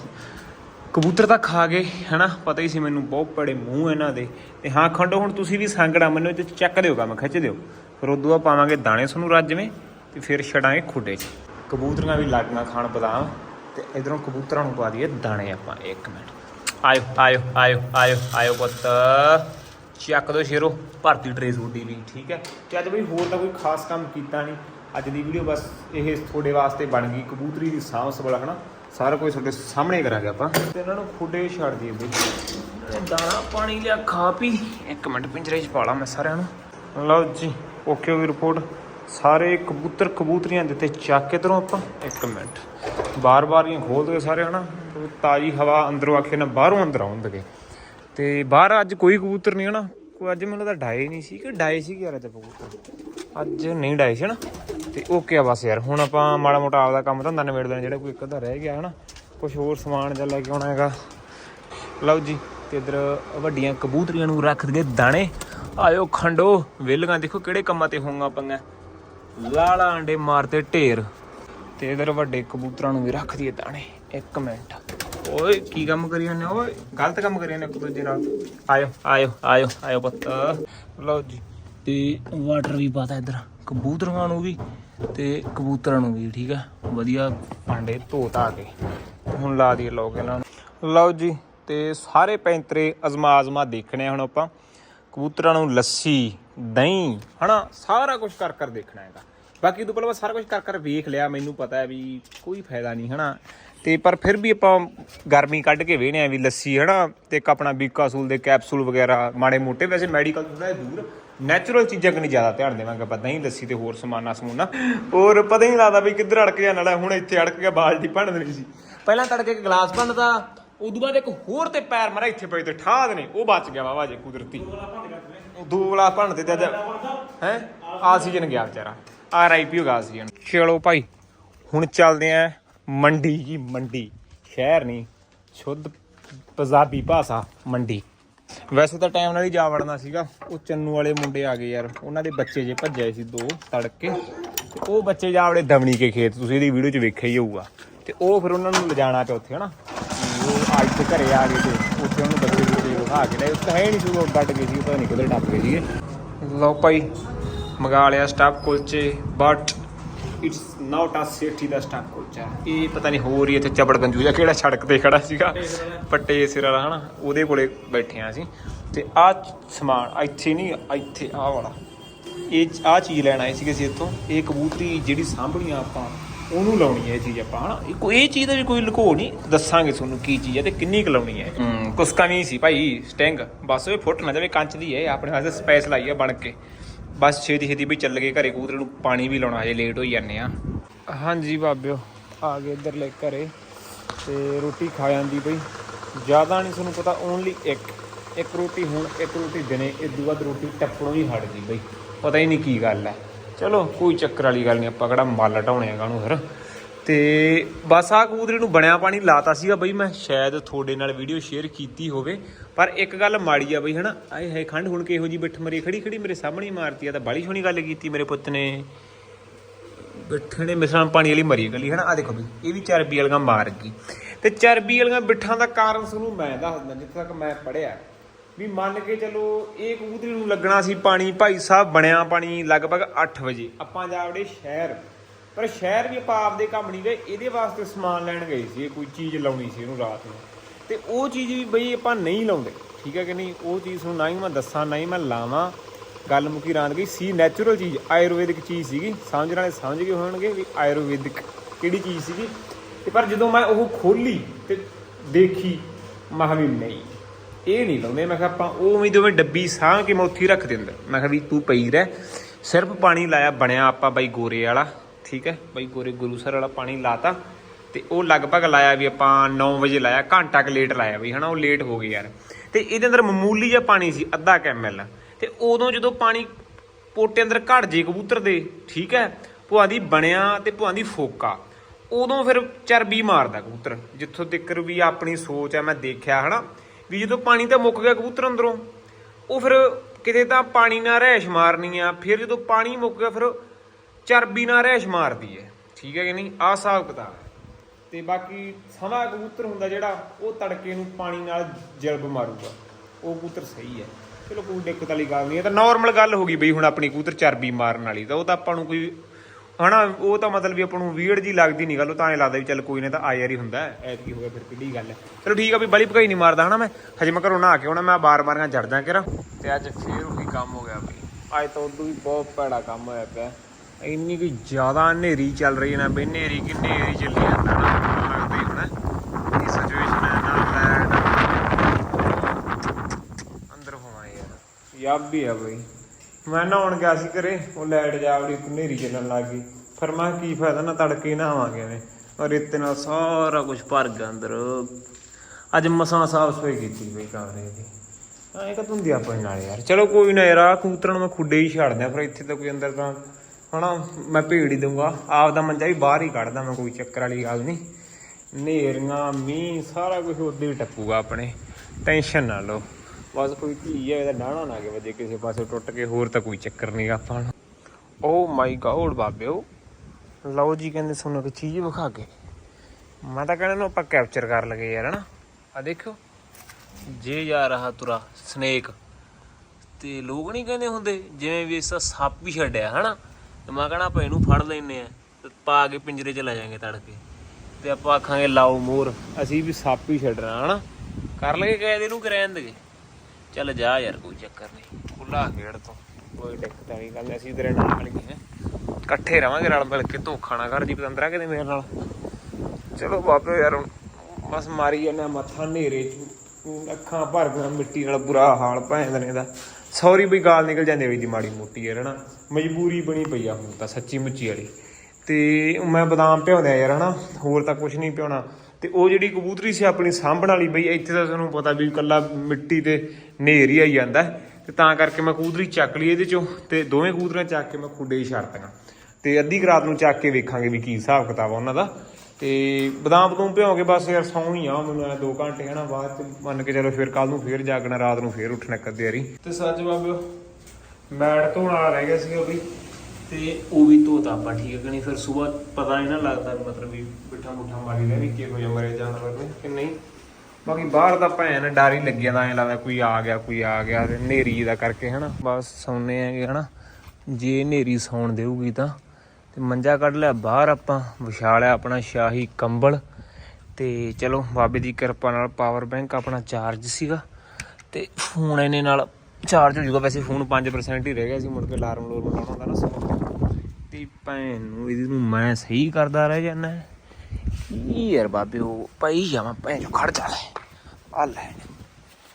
ਕਬੂਤਰ ਤਾਂ ਖਾ ਗਏ, ਹਨਾ? ਪਤਾ ਹੀ ਸੀ ਮੈਨੂੰ ਬਹੁਤ ਬੜੇ ਮੂੰਹ ਇਹਨਾਂ ਦੇ। ਤੇ ਹਾਂ, ਖੰਡੋ, ਹੁਣ ਤੁਸੀਂ ਵੀ ਸੰਗੜਾ ਮੈਨੂੰ ਇਹ 'ਚ ਚੱਕ ਦਿਓ ਕੰਮ, ਖਿੱਚ ਦਿਓ। ਫਿਰ ਉਦੋਂ ਬਾਅਦ ਪਾਵਾਂਗੇ ਦਾਣੇ ਸਾਨੂੰ ਰੱਜਵੇਂ ਤੇ ਫਿਰ ਛੜਾਂਗੇ ਖੁੱਡੇ 'ਚ। ਕਬੂਤਰੀਆਂ ਵੀ ਲੱਗਣਾ ਖਾਣ ਬਦਾਮ ਤੇ ਇਧਰੋਂ ਕਬੂਤਰਾਂ ਨੂੰ ਪਾ ਦਈਏ ਦਾਣੇ ਆਪਾਂ, ਇੱਕ ਮਿੰਟ। ਆਇਓ ਆਇਓ ਆਇਓ ਆਇਓ ਆਇਓ ਪੁੱਤ। ਚੱਕ ਦੋ ਸ਼ੇਰੋ, ਭਰਤੀ ਟਰੇ ਸੂਡੀ ਵੀ, ਠੀਕ ਹੈ? ਤੇ ਅੱਜ ਬਈ ਹੋਰ ਤਾਂ ਕੋਈ ਖਾਸ ਕੰਮ ਕੀਤਾ ਨਹੀਂ। ਅੱਜ ਦੀ ਵੀਡੀਓ ਬਸ ਇਹ ਤੁਹਾਡੇ ਵਾਸਤੇ ਬਣ ਗਈ ਕਬੂਤਰੀ ਦੀ ਸਾਂਭ ਸੰਭਾਲ, ਹਨਾ? ਸਾਰਾ ਕੁਝ ਤੁਹਾਡੇ ਸਾਹਮਣੇ ਕਰਾਂਗੇ ਆਪਾਂ। ਤੇ ਇਹਨਾਂ ਨੂੰ ਖੁੱਡੇ ਛੱਡ ਦਈਏ ਬਈ। ਦਾਣਾ ਪਾਣੀ ਲਿਆ, ਖਾ ਪੀ। ਇੱਕ ਮਿੰਟ ਪਿੰਜਰੇ 'ਚ ਪਾ ਲਾ ਮੈਂ ਸਾਰਿਆਂ ਨੂੰ। ਲਓ ਜੀ, ਓਕੇ ਹੋ ਗਈ ਰਿਪੋਰਟ ਸਾਰੇ ਕਬੂਤਰ ਕਬੂਤਰੀਆਂ ਦਿੱਤੇ ਚੱਕ ਕੇ ਤਰੋਂ ਆਪਾਂ। ਇੱਕ ਮਿੰਟ। ਬਾਰ-ਬਾਰ ਹੀ ਖੋਲ ਦੇ ਸਾਰੇ, ਹਨਾ। ਤਾਜ਼ੀ ਹਵਾ ਅੰਦਰੋਂ ਆਖੇ ਨਾ ਬਾਹਰੋਂ ਅੰਦਰ ਆਉਂਦਗੇ ਤੇ ਬਾਹਰ ਅੱਜ ਕੋਈ ਕਬੂਤਰ ਨਹੀਂ, ਹਨਾ। ਕੋਈ ਅੱਜ ਮੈਨੂੰ ਤਾਂ ਡਾਏ ਨਹੀਂ ਸੀ, ਕਿ ਡਾਏ ਸੀ ਯਾਰ ਅੱਜ ਕਬੂਤਰ ਅੱਜ ਨਹੀਂ ਡਾਏ ਸੀ ਨਾ। ਤੇ ਓਕੇ ਆ ਬਸ ਯਾਰ, ਹੁਣ ਆਪਾਂ ਮਾੜਾ ਮੋਟਾ ਆਪਦਾ ਕੰਮ ਧੰਦਾ ਨਿਬੇੜ ਦੇਣਾ ਜਿਹੜਾ ਕੋਈ ਇੱਕ ਅੱਧਾ ਰਹਿ ਗਿਆ ਹਨਾ। ਕੁਝ ਹੋਰ ਸਮਾਨ ਜਾਂ ਲੈ ਕੇ ਆਉਣਾ ਹੈਗਾ। ਲਓ ਜੀ, ਤੇ ਇਧਰ ਵੱਡੀਆਂ ਕਬੂਤਰੀਆਂ ਨੂੰ ਰੱਖ ਦਈਏ ਦਾਣੇ। ਆਇਓ ਖੰਡੋ ਵੇਲਗਾ ਦੇਖੋ ਕਿਹੜੇ ਕੰਮਾਂ ਤੇ ਹੋਊਗਾ ਪੰਗਾ ਲਾਲਾ ਅੰਡੇ ਮਾਰਤੇ ਢੇਰ। ਤੇ ਇਧਰ ਵੱਡੇ ਕਬੂਤਰਾਂ ਨੂੰ ਵੀ ਰੱਖ ਦਈਏ ਦਾਣੇ। ਇੱਕ ਮਿੰਟ। ਓਏ, ਕੀ ਕੰਮ ਕਰੀ ਜਾਂਦੇ ਹੋ? ਓਏ, ਗਲਤ ਕੰਮ ਕਰੀ ਜਾਂਦੇ ਇੱਕ ਦੂਜੇ ਨਾਲ। ਆਇਓ ਆਇਓ ਆਇਓ ਆਇਓ ਪੁੱਤ। ਲਓ ਜੀ, ਤੇ ਵਾਟਰ ਵੀ ਪਾਤਾ ਇੱਧਰ, ਕਬੂਤਰਾਂ ਨੂੰ ਵੀ ਤੇ ਕਬੂਤਰਾਂ ਨੂੰ ਵੀ, ਠੀਕ ਆ? ਵਧੀਆ ਭਾਂਡੇ ਧੋ ਧਾ ਕੇ, ਹੁਣ ਲਾ ਦਈਏ ਲੋਕ ਇਹਨਾਂ ਨੂੰ। ਲਓ ਜੀ, ਤੇ ਸਾਰੇ ਪੈਂਤਰੇ ਅਜ਼ਮਾ ਅਜ਼ਮਾ ਦੇਖਣੇ ਆ ਹੁਣ ਆਪਾਂ। ਕਬੂਤਰਾਂ ਨੂੰ ਲੱਸੀ, ਦਹੀਂ, ਹਨਾ? ਸਾਰਾ ਕੁਝ ਕਰ ਕਰ ਦੇਖਣਾ ਹੈਗਾ। ਬਾਕੀ ਤੋਂ ਪਹਿਲਾਂ ਮੈਂ ਸਾਰਾ ਕੁਝ ਕਰ ਕਰ ਵੇਖ ਲਿਆ, ਮੈਨੂੰ ਪਤਾ ਹੈ ਵੀ ਕੋਈ ਫਾਇਦਾ ਨਹੀਂ, ਹਨਾ? ਤੇ ਪਰ ਫਿਰ ਵੀ ਆਪਾਂ ਗਰਮੀ ਕੱਢ ਕੇ ਵੇਹਨੇ ਆ ਵੀ ਲੱਸੀ, ਹਨਾ? ਤੇ ਇੱਕ ਆਪਣਾ ਬੀਕਾਸੂਲ ਦੇ ਕੈਪਸੂਲ ਵਗੈਰਾ, ਮਾੜੇ ਮੋਟੇ, ਵੈਸੇ ਮੈਡੀਕਲ ਥੋੜਾ ਦੂਰ। ਨੈਚੁਰਲ ਚੀਜ਼ਾਂ ਕਨੀ ਜ਼ਿਆਦਾ ਧਿਆਨ ਦੇਵਾਂਗੇ ਆਪਾਂ, ਦਹੀਂ, ਲੱਸੀ ਤੇ ਹੋਰ ਸਮਾਨਾ ਸਮੂਨਾ। ਹੋਰ ਪਤਾ ਹੀ ਨਹੀਂ ਲੱਗਦਾ ਵੀ ਕਿੱਧਰ ਅੜਕ ਜਾਣ ਵਾਲਾ ਹੁਣ ਇੱਥੇ ਅੜਕ ਗਿਆ, ਬਾਲਟੀ ਭੰਨ ਦੇਣੀ ਸੀ। ਪਹਿਲਾਂ ਤੜਕੇ ਇੱਕ ਗਲਾਸ ਭੰਨਦਾ ਉਦੋਂ ਬਾਅਦ ਇੱਕ ਹੋਰ ਤੇ ਪੈਰ ਮਾਰਾ ਇੱਥੇ ਪਏ ਤੇ ਠਾਹ ਨੇ ਉਹ ਬਚ ਗਿਆ ਵਾਵਾ ਜੇ ਕੁਦਰਤੀ। ਦੋ ਗਲਾਸ ਭੰਨ ਤੇ ਅੱਜ ਹੈ? ਆ ਗਿਆ ਵਿਚਾਰਾ। ਆਰ ਆਈ ਪੀ ਹੋ ਗਿਆ ਸੀਜ਼ਨ ਚਲੋ ਭਾਈ। ਹੁਣ ਚੱਲਦੇ ਆਂ ਮੰਡੀ ਜੀ ਮੰਡੀ। ਸ਼ਹਿਰ ਨਹੀਂ ਸ਼ੁੱਧ ਪੰਜਾਬੀ ਭਾਸ਼ਾ ਮੰਡੀ। ਵੈਸੇ ਤਾਂ ਟਾਈਮ ਨਾਲ ਹੀ ਜਾ ਵੜਨਾ ਸੀਗਾ। ਉਹ ਚੰਨੂ ਵਾਲੇ ਮੁੰਡੇ ਆ ਗਏ ਯਾਰ। ਉਹਨਾਂ ਦੇ ਬੱਚੇ ਜੇ ਭੱਜੇ ਸੀ ਦੋ ਤੜਕੇ। ਉਹ ਬੱਚੇ ਜਾ ਵੜੇ ਦਮਣੀ ਕੇ ਖੇਤ। ਤੁਸੀਂ ਇਹਦੀ ਵੀਡੀਓ 'ਚ ਵੇਖਿਆ ਹੀ ਹੋਊਗਾ। ਤੇ ਉਹ ਫਿਰ ਉਹਨਾਂ ਨੂੰ ਲਿਜਾਣਾ ਪਿਆ ਉੱਥੇ ਹਨਾ? ਉਹ ਅੱਜ ਤੇ ਘਰੇ ਆ ਗਏ ਤੇ ਉੱਥੇ ਉਹਨੂੰ ਬੱਚੇ ਬੱਚੇ ਵਿਖਾ ਕੇ ਲੈ ਉੱਥੇ ਹੈ ਨਹੀਂ ਸੀ ਉਹ ਡੱਟ ਗਏ ਸੀ ਪਤਾ ਨਹੀਂ ਕਿੱਧਰ ਟੱਪ ਗਏ ਸੀਗੇ। ਲਓ ਭਾਈ ਮੰਗਾ ਲਿਆ staff kulche but it's not a safety the staff ਕੋਚਾ ਇਹ ਪਤਾ ਨਹੀਂ ਹੋਰ ਹੀ ਇੱਥੇ ਚਬੜ ਗੰਜੂ ਜਾਂ ਕਿਹੜਾ ਸੜਕ ਤੇ ਖੜਾ ਸੀਗਾ। ਪੱਟੇ ਸਿਰ ਵਾਲਾ। ਹਨਾ? ਉਹਦੇ ਕੋਲੇ ਬੈਠੇ ਆ ਸੀ ਤੇ ਆ ਸਮਾਨ ਇੱਥੇ ਨਹੀਂ ਇੱਥੇ ਆ ਵਾਲਾ। ਇਹ ਆ ਚੀਜ਼ ਲੈਣ ਆਏ ਸੀਗੇ ਅਸੀਂ ਇੱਥੋਂ। ਇਹ ਕਬੂਤਰੀ ਜਿਹੜੀ ਸਾਂਭਣੀ ਆ ਆਪਾਂ ਉਹਨੂੰ ਲਾਉਣੀ ਹੈ ਇਹ ਚੀਜ਼ ਆਪਾਂ ਹਨਾ? ਇਹ ਕੋਈ ਇਹ ਚੀਜ਼ ਦਾ ਵੀ ਕੋਈ ਲੁਕੋ ਨਹੀਂ। ਦੱਸਾਂਗੇ ਤੁਹਾਨੂੰ ਕੀ ਚੀਜ਼ ਹੈ ਤੇ ਕਿੰਨੀ ਕੁ ਲਾਉਣੀ ਹੈ। ਹੂੰ। ਕੁਸਕਾ ਨਹੀਂ ਸੀ ਭਾਈ ਸਟੈਂਗ। ਬਸ ਉਹ ਫੁੱਟ ਨਾ ਜਾਵੇ ਕੰਚ ਦੀ ਹੈ ਆਪਣੇ ਵਾਸਤੇ ਸਪੈਸ ਲਾਈ ਹੈ ਬਣ ਕੇ। ਬਸ ਛੇਤੀ ਛੇਤੀ ਵੀ ਚੱਲ ਗਏ ਘਰੇ ਕਬੂਤਰ ਨੂੰ ਪਾਣੀ ਵੀ ਲਾਉਣਾ, ਹਜੇ ਲੇਟ ਹੋਈ ਜਾਂਦੇ ਆ। ਹਾਂਜੀ ਬਾਬਿਓ ਆ ਗਏ ਇੱਧਰ ਲੈ ਘਰੇ ਤੇ ਰੋਟੀ ਖਾ ਜਾਂਦੀ ਬਈ ਜ਼ਿਆਦਾ ਨਹੀਂ ਤੁਹਾਨੂੰ ਪਤਾ ਓਨਲੀ ਇੱਕ ਇੱਕ ਰੋਟੀ ਹੁਣ, ਇੱਕ ਰੋਟੀ ਦਿਨੇ ਇਦੋਂ ਬਾਅਦ ਰੋਟੀ ਟੱਪਣੋਂ ਹੀ ਹਟਦੀ ਬਈ ਪਤਾ ਹੀ ਨਹੀਂ ਕੀ ਗੱਲ ਹੈ। ਚਲੋ, ਕੋਈ ਚੱਕਰ ਵਾਲੀ ਗੱਲ ਨਹੀਂ, ਆਪਾਂ ਕਿਹੜਾ ਮੱਲ ਢਾਉਣੇ ਆ ਕਾਹਨੂੰ ਫਿਰ? ਤੇ ਬਸ ਆ ਕਬੂਤਰੀ ਨੂੰ ਬਣਿਆ ਪਾਣੀ ਲਾਤਾ ਸੀਗਾ ਬਈ ਮੈਂ, ਸ਼ਾਇਦ ਤੁਹਾਡੇ ਨਾਲ ਵੀਡੀਓ ਸ਼ੇਅਰ ਕੀਤੀ ਹੋਵੇ। ਪਰ ਇੱਕ ਗੱਲ ਮਾੜੀ ਆ ਬਈ, ਹਨਾ? ਆਏ ਹੈ ਖੰਡ ਹੁਣ ਕਿਹੋ ਜੀ ਬਿੱਠ ਮਰੀ, ਖੜੀ ਖੜੀ ਮੇਰੇ ਸਾਹਮਣੇ ਮਾਰਤੀ ਆ, ਤਾਂ ਬਾਲੀ ਸੋਹਣੀ ਗੱਲ ਕੀਤੀ ਮੇਰੇ ਪੁੱਤ ਨੇ। ਬਿੱਠੇ ਨੇ ਮਿਸਰਾਂ ਪਾਣੀ ਵਾਲੀ ਮਰੀ ਗਲੀ, ਹਨਾ? ਆ ਦੇਖੋ ਵੀ ਇਹ ਵੀ ਚਰਬੀ ਵਾਲੀਆਂ ਮਾਰ ਗਈ। ਤੇ ਚਰਬੀ ਵਾਲੀਆਂ ਬਿੱਠਾਂ ਦਾ ਕਾਰਨ ਤੁਹਾਨੂੰ ਮੈਂ ਦੱਸਦਾ, ਜਿੱਥੇ ਤੱਕ ਮੈਂ ਪੜਿਆ ਵੀ ਮੰਨ ਕੇ ਚਲੋ ਇਹ ਕਬੂਤਰੀ ਨੂੰ ਲੱਗਣਾ ਸੀ ਪਾਣੀ, ਭਾਈ ਸਾਹਿਬ ਬਣਿਆ ਪਾਣੀ ਲਗਭਗ 8 ਵਜੇ। ਆਪਾਂ ਜਾ ਵੜੇ ਸ਼ਹਿਰ। ਪਰ ਸ਼ਹਿਰ ਵੀ ਆਪਾਂ ਆਪਦੇ ਕੰਮ ਨਹੀਂ ਗਏ ਇਹਦੇ ਵਾਸਤੇ ਸਮਾਨ ਲੈਣ ਗਏ ਸੀ ਕੋਈ ਚੀਜ਼ ਲਾਉਣੀ ਸੀ ਇਹਨੂੰ ਰਾਤ ਨੂੰ। ਤੇ ਉਹ ਚੀਜ਼ ਵੀ ਬਈ ਆਪਾਂ ਨਹੀਂ ਲਾਉਂਦੇ, ਠੀਕ ਹੈ ਕਿ ਨਹੀਂ? ਉਹ ਚੀਜ਼ ਨੂੰ ਨਾ ਹੀ ਮੈਂ ਦੱਸਾਂ, ਨਾ ਹੀ ਮੈਂ ਲਾਵਾਂ। ਗੱਲ ਮੁਕੀ ਰਾਂਦ ਗਈ, ਸੀ ਨੈਚੁਰਲ ਚੀਜ਼, ਆਯੁਰਵੈਦਿਕ ਚੀਜ਼ ਸੀਗੀ। ਸਮਝਣ ਵਾਲੇ ਸਮਝ ਗਏ ਹੋਣਗੇ ਵੀ ਆਯੁਰਵੈਦਿਕ ਕਿਹੜੀ ਚੀਜ਼ ਸੀਗੀ। ਤੇ ਪਰ ਜਦੋਂ ਮੈਂ ਉਹ ਖੋਲੀ ਤੇ ਦੇਖੀ, ਮੈਂ ਕਿਹਾ ਵੀ ਨਹੀਂ, ਇਹ ਨਹੀਂ ਲਾਉਂਦੇ। ਮੈਂ ਕਿਹਾ, ਆਪਾਂ ਉਵੇਂ ਦੋਵੇਂ ਡੱਬੀ ਸਾਂਭ ਕੇ ਮੈਂ ਉੱਥੇ ਹੀ ਰੱਖ ਦਿੰਦਾ। ਮੈਂ ਕਿਹਾ ਵੀ ਤੂੰ ਪਈ ਰਹਿ, ਸਿਰਫ ਪਾਣੀ ਲਾਇਆ, ਬਣਿਆ ਆਪਾਂ ਬਾਈ ਗੋਰੇ ਵਾਲਾ। ਠੀਕ ਹੈ। ਬਾਈ ਗੋਰੇ ਗੁਰੂਸਰ ਵਾਲਾ ਪਾਣੀ ਲਾਤਾ ਤੇ ਉਹ ਲਗਭਗ ਲਾਇਆ ਵੀ ਆਪਾਂ 9 ਵਜੇ ਲਾਇਆ, ਘੰਟਾ ਕ ਲੇਟ ਲਾਇਆ ਵੀ ਹਨਾ, ਉਹ ਲੇਟ ਹੋ ਗਈ ਯਾਰ। ਤੇ ਇਹਦੇ ਅੰਦਰ ਮਾਮੂਲੀ ਜਿਹਾ ਪਾਣੀ ਸੀ, ਅੱਧਾ ਕੈਮਲ ਤੇ ਉਦੋਂ ਜਦੋਂ ਪਾਣੀ ਪੋਟੇ ਅੰਦਰ ਘੜ ਜੇ ਕਬੂਤਰ ਦੇ, ਠੀਕ ਹੈ, ਭੂਆ ਦੀ ਬਣਿਆ ਤੇ ਭੂਆ ਦੀ ਫੋਕਾ, ਉਦੋਂ ਫਿਰ ਚਰਬੀ ਮਾਰਦਾ ਕਬੂਤਰ, ਜਿੱਥੋਂ ਤੱਕ ਵੀ ਆਪਣੀ ਸੋਚ ਹੈ ਮੈਂ ਦੇਖਿਆ, ਹਨਾ, ਵੀ ਜਦੋਂ ਪਾਣੀ ਤਾਂ ਮੁੱਕ ਗਿਆ ਕਬੂਤਰ ਅੰਦਰੋਂ, ਉਹ ਫਿਰ ਕਿਤੇ ਤਾਂ ਪਾਣੀ ਨਾਲ ਰਹਿਸ਼ ਮਾਰਨੀ ਆ, ਫਿਰ ਜਦੋਂ ਪਾਣੀ ਮੁੱਕ ਗਿਆ, ਫਿਰ ਚਰਬੀ ਨਾਲ ਰਹਿਸ਼ ਮਾਰਦੀ ਹੈ ਠੀਕ ਹੈ ਕਿ ਨਹੀਂ? ਆਹ ਹਿਸਾਬ ਕਿਤਾਬ ਹੈ। ਤੇ ਬਾਕੀ ਸਮਾਂ ਕਬੂਤਰ ਹੁੰਦਾ ਜਿਹੜਾ, ਉਹ ਤੜਕੇ ਨੂੰ ਪਾਣੀ ਨਾਲ ਜਲਬ ਮਾਰੂਗਾ। ਉਹ ਕਬੂਤਰ ਸਹੀ ਹੈ। ਚਲੋ ਕੋਈ ਦਿੱਕਤ ਵਾਲੀ ਗੱਲ ਨਹੀਂ ਹੈ। ਤਾਂ ਨਾਰਮਲ ਗੱਲ ਹੋ ਗਈ ਬਈ ਹੁਣ ਆਪਣੀ ਕਬੂਤਰ ਚਰਬੀ ਮਾਰਨ ਵਾਲੀ। ਤਾਂ ਉਹ ਤਾਂ ਆਪਾਂ ਨੂੰ ਕੋਈ, ਹਨਾ, ਉਹ ਤਾਂ ਮਤਲਬ ਵੀ ਆਪਾਂ ਨੂੰ ਵੀੜ ਜੀ ਲੱਗਦੀ ਨਹੀਂ ਗੱਲ। ਉਹ ਤਾਂ ਐਂ ਲੱਗਦਾ ਵੀ ਚੱਲ ਕੋਈ ਨਾ ਤਾਂ ਆਇਰ ਹੀ ਹੁੰਦਾ। ਐਤਕੀ ਹੋ ਗਿਆ ਫਿਰ ਕਿੱਡੀ ਗੱਲ ਹੈ। ਚਲੋ ਠੀਕ ਆ ਵੀ ਬਲੀ ਭਕਾਈ ਨਹੀਂ ਮਾਰਦਾ, ਹਨਾ ਮੈਂ? ਹਜੇ ਮੈਂ ਘਰੋਂ ਨਹਾ ਕੇ ਆਉਣਾ, ਮੈਂ ਬਾਰ-ਬਾਰ ਜੜਦਾ ਕਿਰਾ ਤੇ ਅੱਜ ਫੇਰ ਉਹੀ ਕੰਮ ਹੋ ਗਿਆ ਬਈ। ਅੱਜ ਤਾਂ ਉਦੋਂ ਵੀ ਬਹੁਤ ਭੈੜਾ ਕੰਮ ਹੋਇਆ ਪਿਆ। ਇੰਨੀ ਕੋਈ ਜ਼ਿਆਦਾ ਹਨੇਰੀ ਚੱਲ ਰਹੀ ਹੈ ਨਾ ਬਈ ਹਨੇਰੀ ਕਿ ਹਨੇਰੀ ਚੱਲੀ ਜਾਂਦਾ ਨਾ ਲੱਗਦਾ ਹੀ ਹੋਣਾ ਇਹ ਸਿਚੁਏਸ਼ਨ ਹੈ ਨਾ ਲੈਟ ਅੰਦਰ ਹੋਣਾ ਯਾਰ। ਯਾਬ ਵੀ ਆ ਬਈ। ਮੈਂ ਨਹਾਉਣ ਗਿਆ ਸੀ ਘਰੇ ਉਹ ਲਾਈਟ ਜਾਵੜੀ ਹਨੇਰੀ ਚੱਲਣ ਲੱਗ ਗਈ। ਫਿਰ ਮੈਂ ਕੀ ਫਾਇਦਾ ਨਾ ਤੜਕੇ ਨਹਾਵਾਂਗੇ ਨੇ ਔਰ ਰੇਤੇ ਨਾਲ ਸਾਰਾ ਕੁਝ ਭਰ ਗਿਆ ਅੰਦਰ। ਅੱਜ ਮਸਾਂ ਸਾਫ਼ ਸਫ਼ਾਈ ਕੀਤੀ ਬਈ ਕਮਰੇ ਦੀ। ਐਂ ਕਦੋਂ ਹੁੰਦੀ ਆਪਣੇ ਨਾਲ ਯਾਰ? ਚਲੋ ਕੋਈ ਨਾ ਯਾਰ ਆਹ ਕਬੂਤਰਾਂ ਨੂੰ ਮੈਂ ਖੁੱਡੇ ਹੀ ਛੱਡ ਦਿਆਂ ਫਿਰ ਇੱਥੇ ਤਾਂ ਕੋਈ ਅੰਦਰ ਤਾਂ ਹਨਾ ਮੈਂ ਭੇੜ ਹੀ ਦਊਂਗਾ। ਆਪਦਾ ਮੰਜਾ ਵੀ ਬਾਹਰ ਹੀ ਕੱਢਦਾ ਮੈਂ, ਕੋਈ ਚੱਕਰ ਵਾਲੀ ਗੱਲ ਨਹੀਂ। ਨੇਰੀਆਂ ਮੀਂਹ, ਸਾਰਾ ਕੁਝ ਉੱਧਰ ਹੀ ਟੱਪੂਗਾ ਆਪਣੇ। ਟੈਨਸ਼ਨ ਨਾ ਲਓ। ਬਸ ਕੋਈ ਧੀ ਹੈ, ਇਹਦਾ ਡਾਣਾ ਨਾ ਕੇ ਵਜੇ ਕਿਸੇ ਪਾਸੇ ਟੁੱਟ ਕੇ, ਹੋਰ ਤਾਂ ਕੋਈ ਚੱਕਰ ਨਹੀਂ ਆਪਾਂ ਨੂੰ। ਓ ਮਾਈ ਗॉड ਬਾਬਿਓ। ਲਓ ਜੀ, ਕਹਿੰਦੇ ਸਾਨੂੰ ਇੱਕ ਚੀਜ਼ ਵਿਖਾ ਕੇ। ਮੈਂ ਤਾਂ ਕਹਿੰਦਾ ਨੂੰ ਆਪਾਂ ਕੈਪਚਰ ਕਰ ਲਗੇ ਯਾਰ ਹਨਾ ਆ ਦੇਖੋ ਜੇ ਜਾ ਰਹਾ ਤੁਰਾ ਸਨੇਕ ਤੇ ਲੋਕ ਨਹੀਂ ਕਹਿੰਦੇ ਹੁੰਦੇ, ਜਿਵੇਂ ਵੀ ਇਸ ਦਾ ਸੱਪ ਵੀ ਛੱਡਿਆ ਹਨਾ ਤੇ ਮੈਂ ਕਹਣਾ ਆਪਾਂ ਇਹਨੂੰ ਫੜ ਲੈਨੇ ਆ ਤੇ ਪਾ ਕੇ ਪਿੰਜਰੇ 'ਚ ਲੈ ਜਾਾਂਗੇ ਤੜਕੇ। ਤੇ ਆਪਾਂ ਆਖਾਂਗੇ ਲਾਓ ਮੋਰ ਅਸੀਂ ਵੀ ਸੱਪ ਹੀ ਛੱਡਣਾ ਹਨਾ? ਕਰ ਲਗੇ ਕਹਿ ਦੇ ਇਹਨੂੰ ਕਰੈਨ ਦੇਗੇ ਚੱਲ ਜਾ ਯਾਰ ਕੋਈ ਚੱਕਰ ਨਹੀਂ ਖੁੱਲਾ ਖੇਡ ਤੋਂ। ਕੋਈ ਦਿੱਕਤ ਵਾਲੀ ਗੱਲ ਅਸੀਂ ਤੇਰੇ ਨਾਲ ਹੀ ਹੈ ਇਕੱਠੇ ਰਵਾਂਗੇ ਰਲ ਮਿਲ ਕੇ ਧੋਖਾ ਨਾ ਕਰ ਜੀ ਪਤੰਦਰਾ ਕਿਤੇ ਮੇਰੇ ਨਾਲ। ਚਲੋ ਬਾਬੇ ਯਾਰ ਬਸ ਮਾਰੀ ਜਾਂਦਾ ਮੱਥਾ ਹਨੇਰੇ ਚ। ਅੱਖਾਂ ਭਰ ਗਈਆਂ ਮਿੱਟੀ ਨਾਲ ਬੁਰਾ ਹਾਲ ਭੈਣ ਦਾ। ਸੌਰੀ ਬਈ ਗਾਲ ਨਿਕਲ ਜਾਂਦੀ ਵੀ ਦੀ ਮਾੜੀ ਮੋਟੀ ਯਾਰ, ਹਨਾ? ਮਜਬੂਰੀ ਬਣੀ ਪਈ ਆ ਹੁਣ ਤਾਂ ਸੱਚੀ ਮੁੱਚੀ ਵਾਲੀ। ਤੇ ਮੈਂ ਬਦਾਮ ਭਿਉਂਦਿਆ ਯਾਰ, ਹਨਾ? ਹੋਰ ਤਾਂ ਕੁਝ ਨਹੀਂ ਭਿਉਣਾ। ਤੇ ਉਹ ਜਿਹੜੀ ਕਬੂਤਰੀ ਸੀ ਆਪਣੀ ਸਾਂਭਣ ਵਾਲੀ ਬਈ, ਇੱਥੇ ਤਾਂ ਤੁਹਾਨੂੰ ਪਤਾ ਵੀ ਕੱਲਾ ਮਿੱਟੀ ਤੇ ਨੇਰ ਹੀ ਆਈ ਜਾਂਦਾ ਤੇ ਤਾਂ ਕਰਕੇ ਮੈਂ ਕਬੂਤਰੀ ਚੱਕ ਲਈ ਇਹਦੇ ਚੋਂ ਤੇ ਦੋਵੇਂ ਕਬੂਤਰਾਂ ਚੱਕ ਕੇ ਮੈਂ ਖੁੱਡੇ ਹੀ ਛੱਡ ਛੱਡਤੀਆਂ ਤੇ ਅੱਧੀ ਕੁ ਰਾਤ ਨੂੰ ਚੱਕ ਕੇ ਵੇਖਾਂਗੇ ਵੀ ਕੀ ਹਿਸਾਬ ਕਿਤਾਬ ਆ ਉਹਨਾਂ ਦਾ। ਤੇ ਬਦਾਮ ਬਦੂਮ ਭਿਉਂ ਕੇ ਬਸ ਯਾਰ ਸੌਂ ਹੀ ਆ ਮੈਨੂੰ ਐ 2 ਘੰਟੇ ਹਨਾ ਬਾਅਦ ਚ ਮੰਨ ਕੇ ਚਲੋ ਫਿਰ ਕੱਲ ਨੂੰ ਫੇਰ ਜਾਗਣਾ ਰਾਤ ਨੂੰ ਫੇਰ ਉੱਠਣਾ ਕਦੇ ਵਾਰੀ। ਤੇ ਸੱਚ ਬਾਬਿਓ ਮੈਟ ਧੋਣ ਵਾਲਾ ਰਹਿ ਗਿਆ ਸੀਗਾ ਵੀ। ਤੇ ਉਹ ਵੀ ਧੋਤਾ ਆਪਾਂ ਠੀਕ ਹੈ ਕਿ ਨਹੀਂ? ਫਿਰ ਸਵੇਰ ਪਤਾ ਨਹੀਂ ਨਾ ਲੱਗਦਾ ਮਤਲਬ ਵੀ ਬਿੱਠਾ ਮੁੱਠਾ ਮਾਰੀ ਦਾ ਵੀ ਕਿਹੋ ਜਿਹਾ ਮਰੇ ਜਾਨਵਰ ਨੇ ਕਿ ਨਹੀਂ। ਬਾਕੀ ਬਾਹਰ ਤਾਂ ਭੈਣ ਡਰ ਹੀ ਲੱਗਿਆ ਦਾ ਐ ਲੱਗਦਾ ਕੋਈ ਆ ਗਿਆ ਕੋਈ ਆ ਗਿਆ ਤੇ ਨੇਰੀ ਦਾ ਕਰਕੇ ਹਨਾ। ਬਸ ਸੌਂਨੇ ਆਂਗੇ ਹਨਾ। ਜੇ ਨੇਰੀ ਸੌਣ ਦੇਊਗੀ ਤਾਂ ਤੇ ਮੰਜਾ ਕੱਢ ਲਿਆ, ਬਾਹਰ ਆਪਾਂ ਵਿਛਾ ਲਿਆ ਆਪਣਾ ਸ਼ਾਹੀ ਕੰਬਲ ਤੇ ਚਲੋ ਬਾਬੇ ਦੀ ਕਿਰਪਾ ਨਾਲ ਪਾਵਰ ਬੈਂਕ ਆਪਣਾ ਚਾਰਜ ਸੀਗਾ ਤੇ ਫੋਨ ਇਹਨੇ ਨਾਲ ਚਾਰਜ ਹੋ ਜਾਊਗਾ, ਵੈਸੇ ਫੋਨ 5% ਹੀ ਰਹਿ ਗਿਆ ਸੀ, ਮੁੜ ਕੇ ਅਲਾਰਮ ਲੋਰ ਲਾਉਣਾ ਹੁੰਦਾ ਨਾ ਸੌਂ ਤੇ ਭੈਣ ਨੂੰ, ਇਹਦੀ ਨੂੰ ਮੈਂ ਸਹੀ ਕਰਦਾ ਰਹਿ ਜਾਂਦਾ। ਕੀ ਯਾਰ ਬਾਬੇ, ਉਹ ਪਈ ਜਾਵਾਂ, ਭੈਣ ਜੋ ਖੜ ਜਾ ਲੈ। ਆ ਲੈ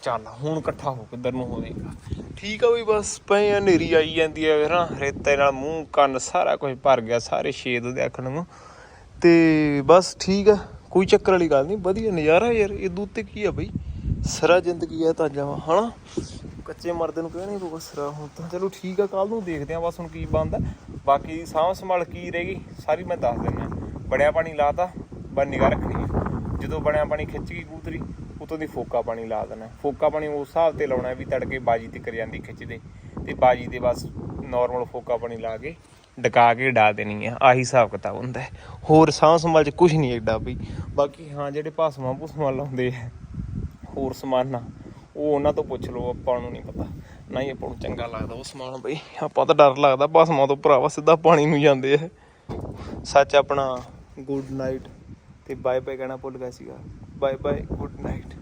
ਚੱਲ, ਹੁਣ ਇਕੱਠਾ ਹੋ ਕਿੱਧਰ ਨੂੰ ਹੋਵੇਗਾ ਠੀਕ ਆ ਵੀ ਬਸ ਪਏ ਆ ਨੇਰੀ ਆਈ ਜਾਂਦੀ ਆ ਵੇਖ ਨਾ ਰੇਤੇ ਨਾਲ ਮੂੰਹ, ਕੰਨ ਸਾਰਾ ਕੁਝ ਭਰ ਗਿਆ, ਸਾਰੇ ਛੇਦ ਉਹਦੇ ਅੱਖ ਨੂੰ। ਤੇ ਬਸ ਠੀਕ ਆ, ਕੋਈ ਚੱਕਰ ਵਾਲੀ ਗੱਲ ਨਹੀਂ, ਵਧੀਆ ਨਜ਼ਾਰਾ ਯਾਰ। ਇਹ ਦੂਤੇ ਕੀ ਆ ਬਈ? ਸਰਾ ਜ਼ਿੰਦਗੀ ਆ ਤਾਂ ਜਾਵਾ ਹਨਾ? ਕੱਚੇ ਮਰਦੇ ਨੂੰ ਕਹਿਣੀ ਪਊਗਾ ਸਰਾ ਹੁਣ ਤਾਂ। ਚਲੋ ਠੀਕ ਆ ਕੱਲ ਨੂੰ ਦੇਖਦੇ ਆ ਬਸ ਹੁਣ ਕੀ ਬਣਦਾ। ਬਾਕੀ ਸਾਂਭ ਸੰਭਾਲ ਕੀ ਰਹੇਗੀ ਸਾਰੀ ਮੈਂ ਦੱਸ ਦਿੰਦਾ। ਬੜਿਆ ਪਾਣੀ ਲਾਤਾ, ਬਸ ਨਿਗਾਹ ਰੱਖਣੀ ਜਦੋਂ ਬਣਿਆ ਪਾਣੀ ਖਿੱਚ ਗਈ ਕੂਤਰੀ। ਉਤੋਂ ਦੀ ਫੋਕਾ ਪਾਣੀ ਲਾ ਦੇਣਾ। ਫੋਕਾ ਪਾਣੀ ਉਸ ਹਿਸਾਬ ਤੇ ਲਾਉਣਾ ਵੀ ਤੜਕੇ ਬਾਜੀ ਤੇ ਕਰ ਜਾਂਦੀ ਖਿੱਚਦੇ ਤੇ ਬਾਜੀ ਤੇ ਬਸ ਨਾਰਮਲ ਫੋਕਾ ਪਾਣੀ ਲਾ ਕੇ ਡਕਾ ਕੇ ਡਾ ਦੇਣੀ ਆ। ਆਹੀ ਹਿਸਾਬ ਕਿਤਾਬ ਹੁੰਦਾ ਹੋਰ ਸਾਂਭ ਸੰਭਾਲ ਚ ਕੁਝ ਨਹੀਂ ਏਡਾ ਬਈ ਬਾਕੀ ਹਾਂ, ਜਿਹੜੇ ਭਾਸਮਾਂ ਭੂਸਮਾਂ ਲਾਉਂਦੇ ਆ, ਹੋਰ ਸਮਾਨ ਉਹ ਉਹਨਾਂ ਤੋਂ ਪੁੱਛ ਲਓ, ਆਪਾਂ ਨੂੰ ਨਹੀਂ ਪਤਾ। ਨਾ ਹੀ ਆਪਾਂ ਨੂੰ ਚੰਗਾ ਲੱਗਦਾ ਉਹ ਸਮਾਨ ਬਈ। ਆਪਾਂ ਤਾਂ ਡਰ ਲੱਗਦਾ ਭਸਮਾਂ ਤੋਂ ਭਰਾਵਾ ਸਿੱਧਾ ਪਾਣੀ ਨੂੰ ਜਾਂਦੇ ਆ। ਸੱਚ ਆਪਣਾ ਗੁੱਡ ਨਾਈਟ ਤੇ ਬਾਏ ਬਾਏ ਕਹਿਣਾ ਭੁੱਲ ਗਿਆ ਸੀਗਾ। Bye bye good night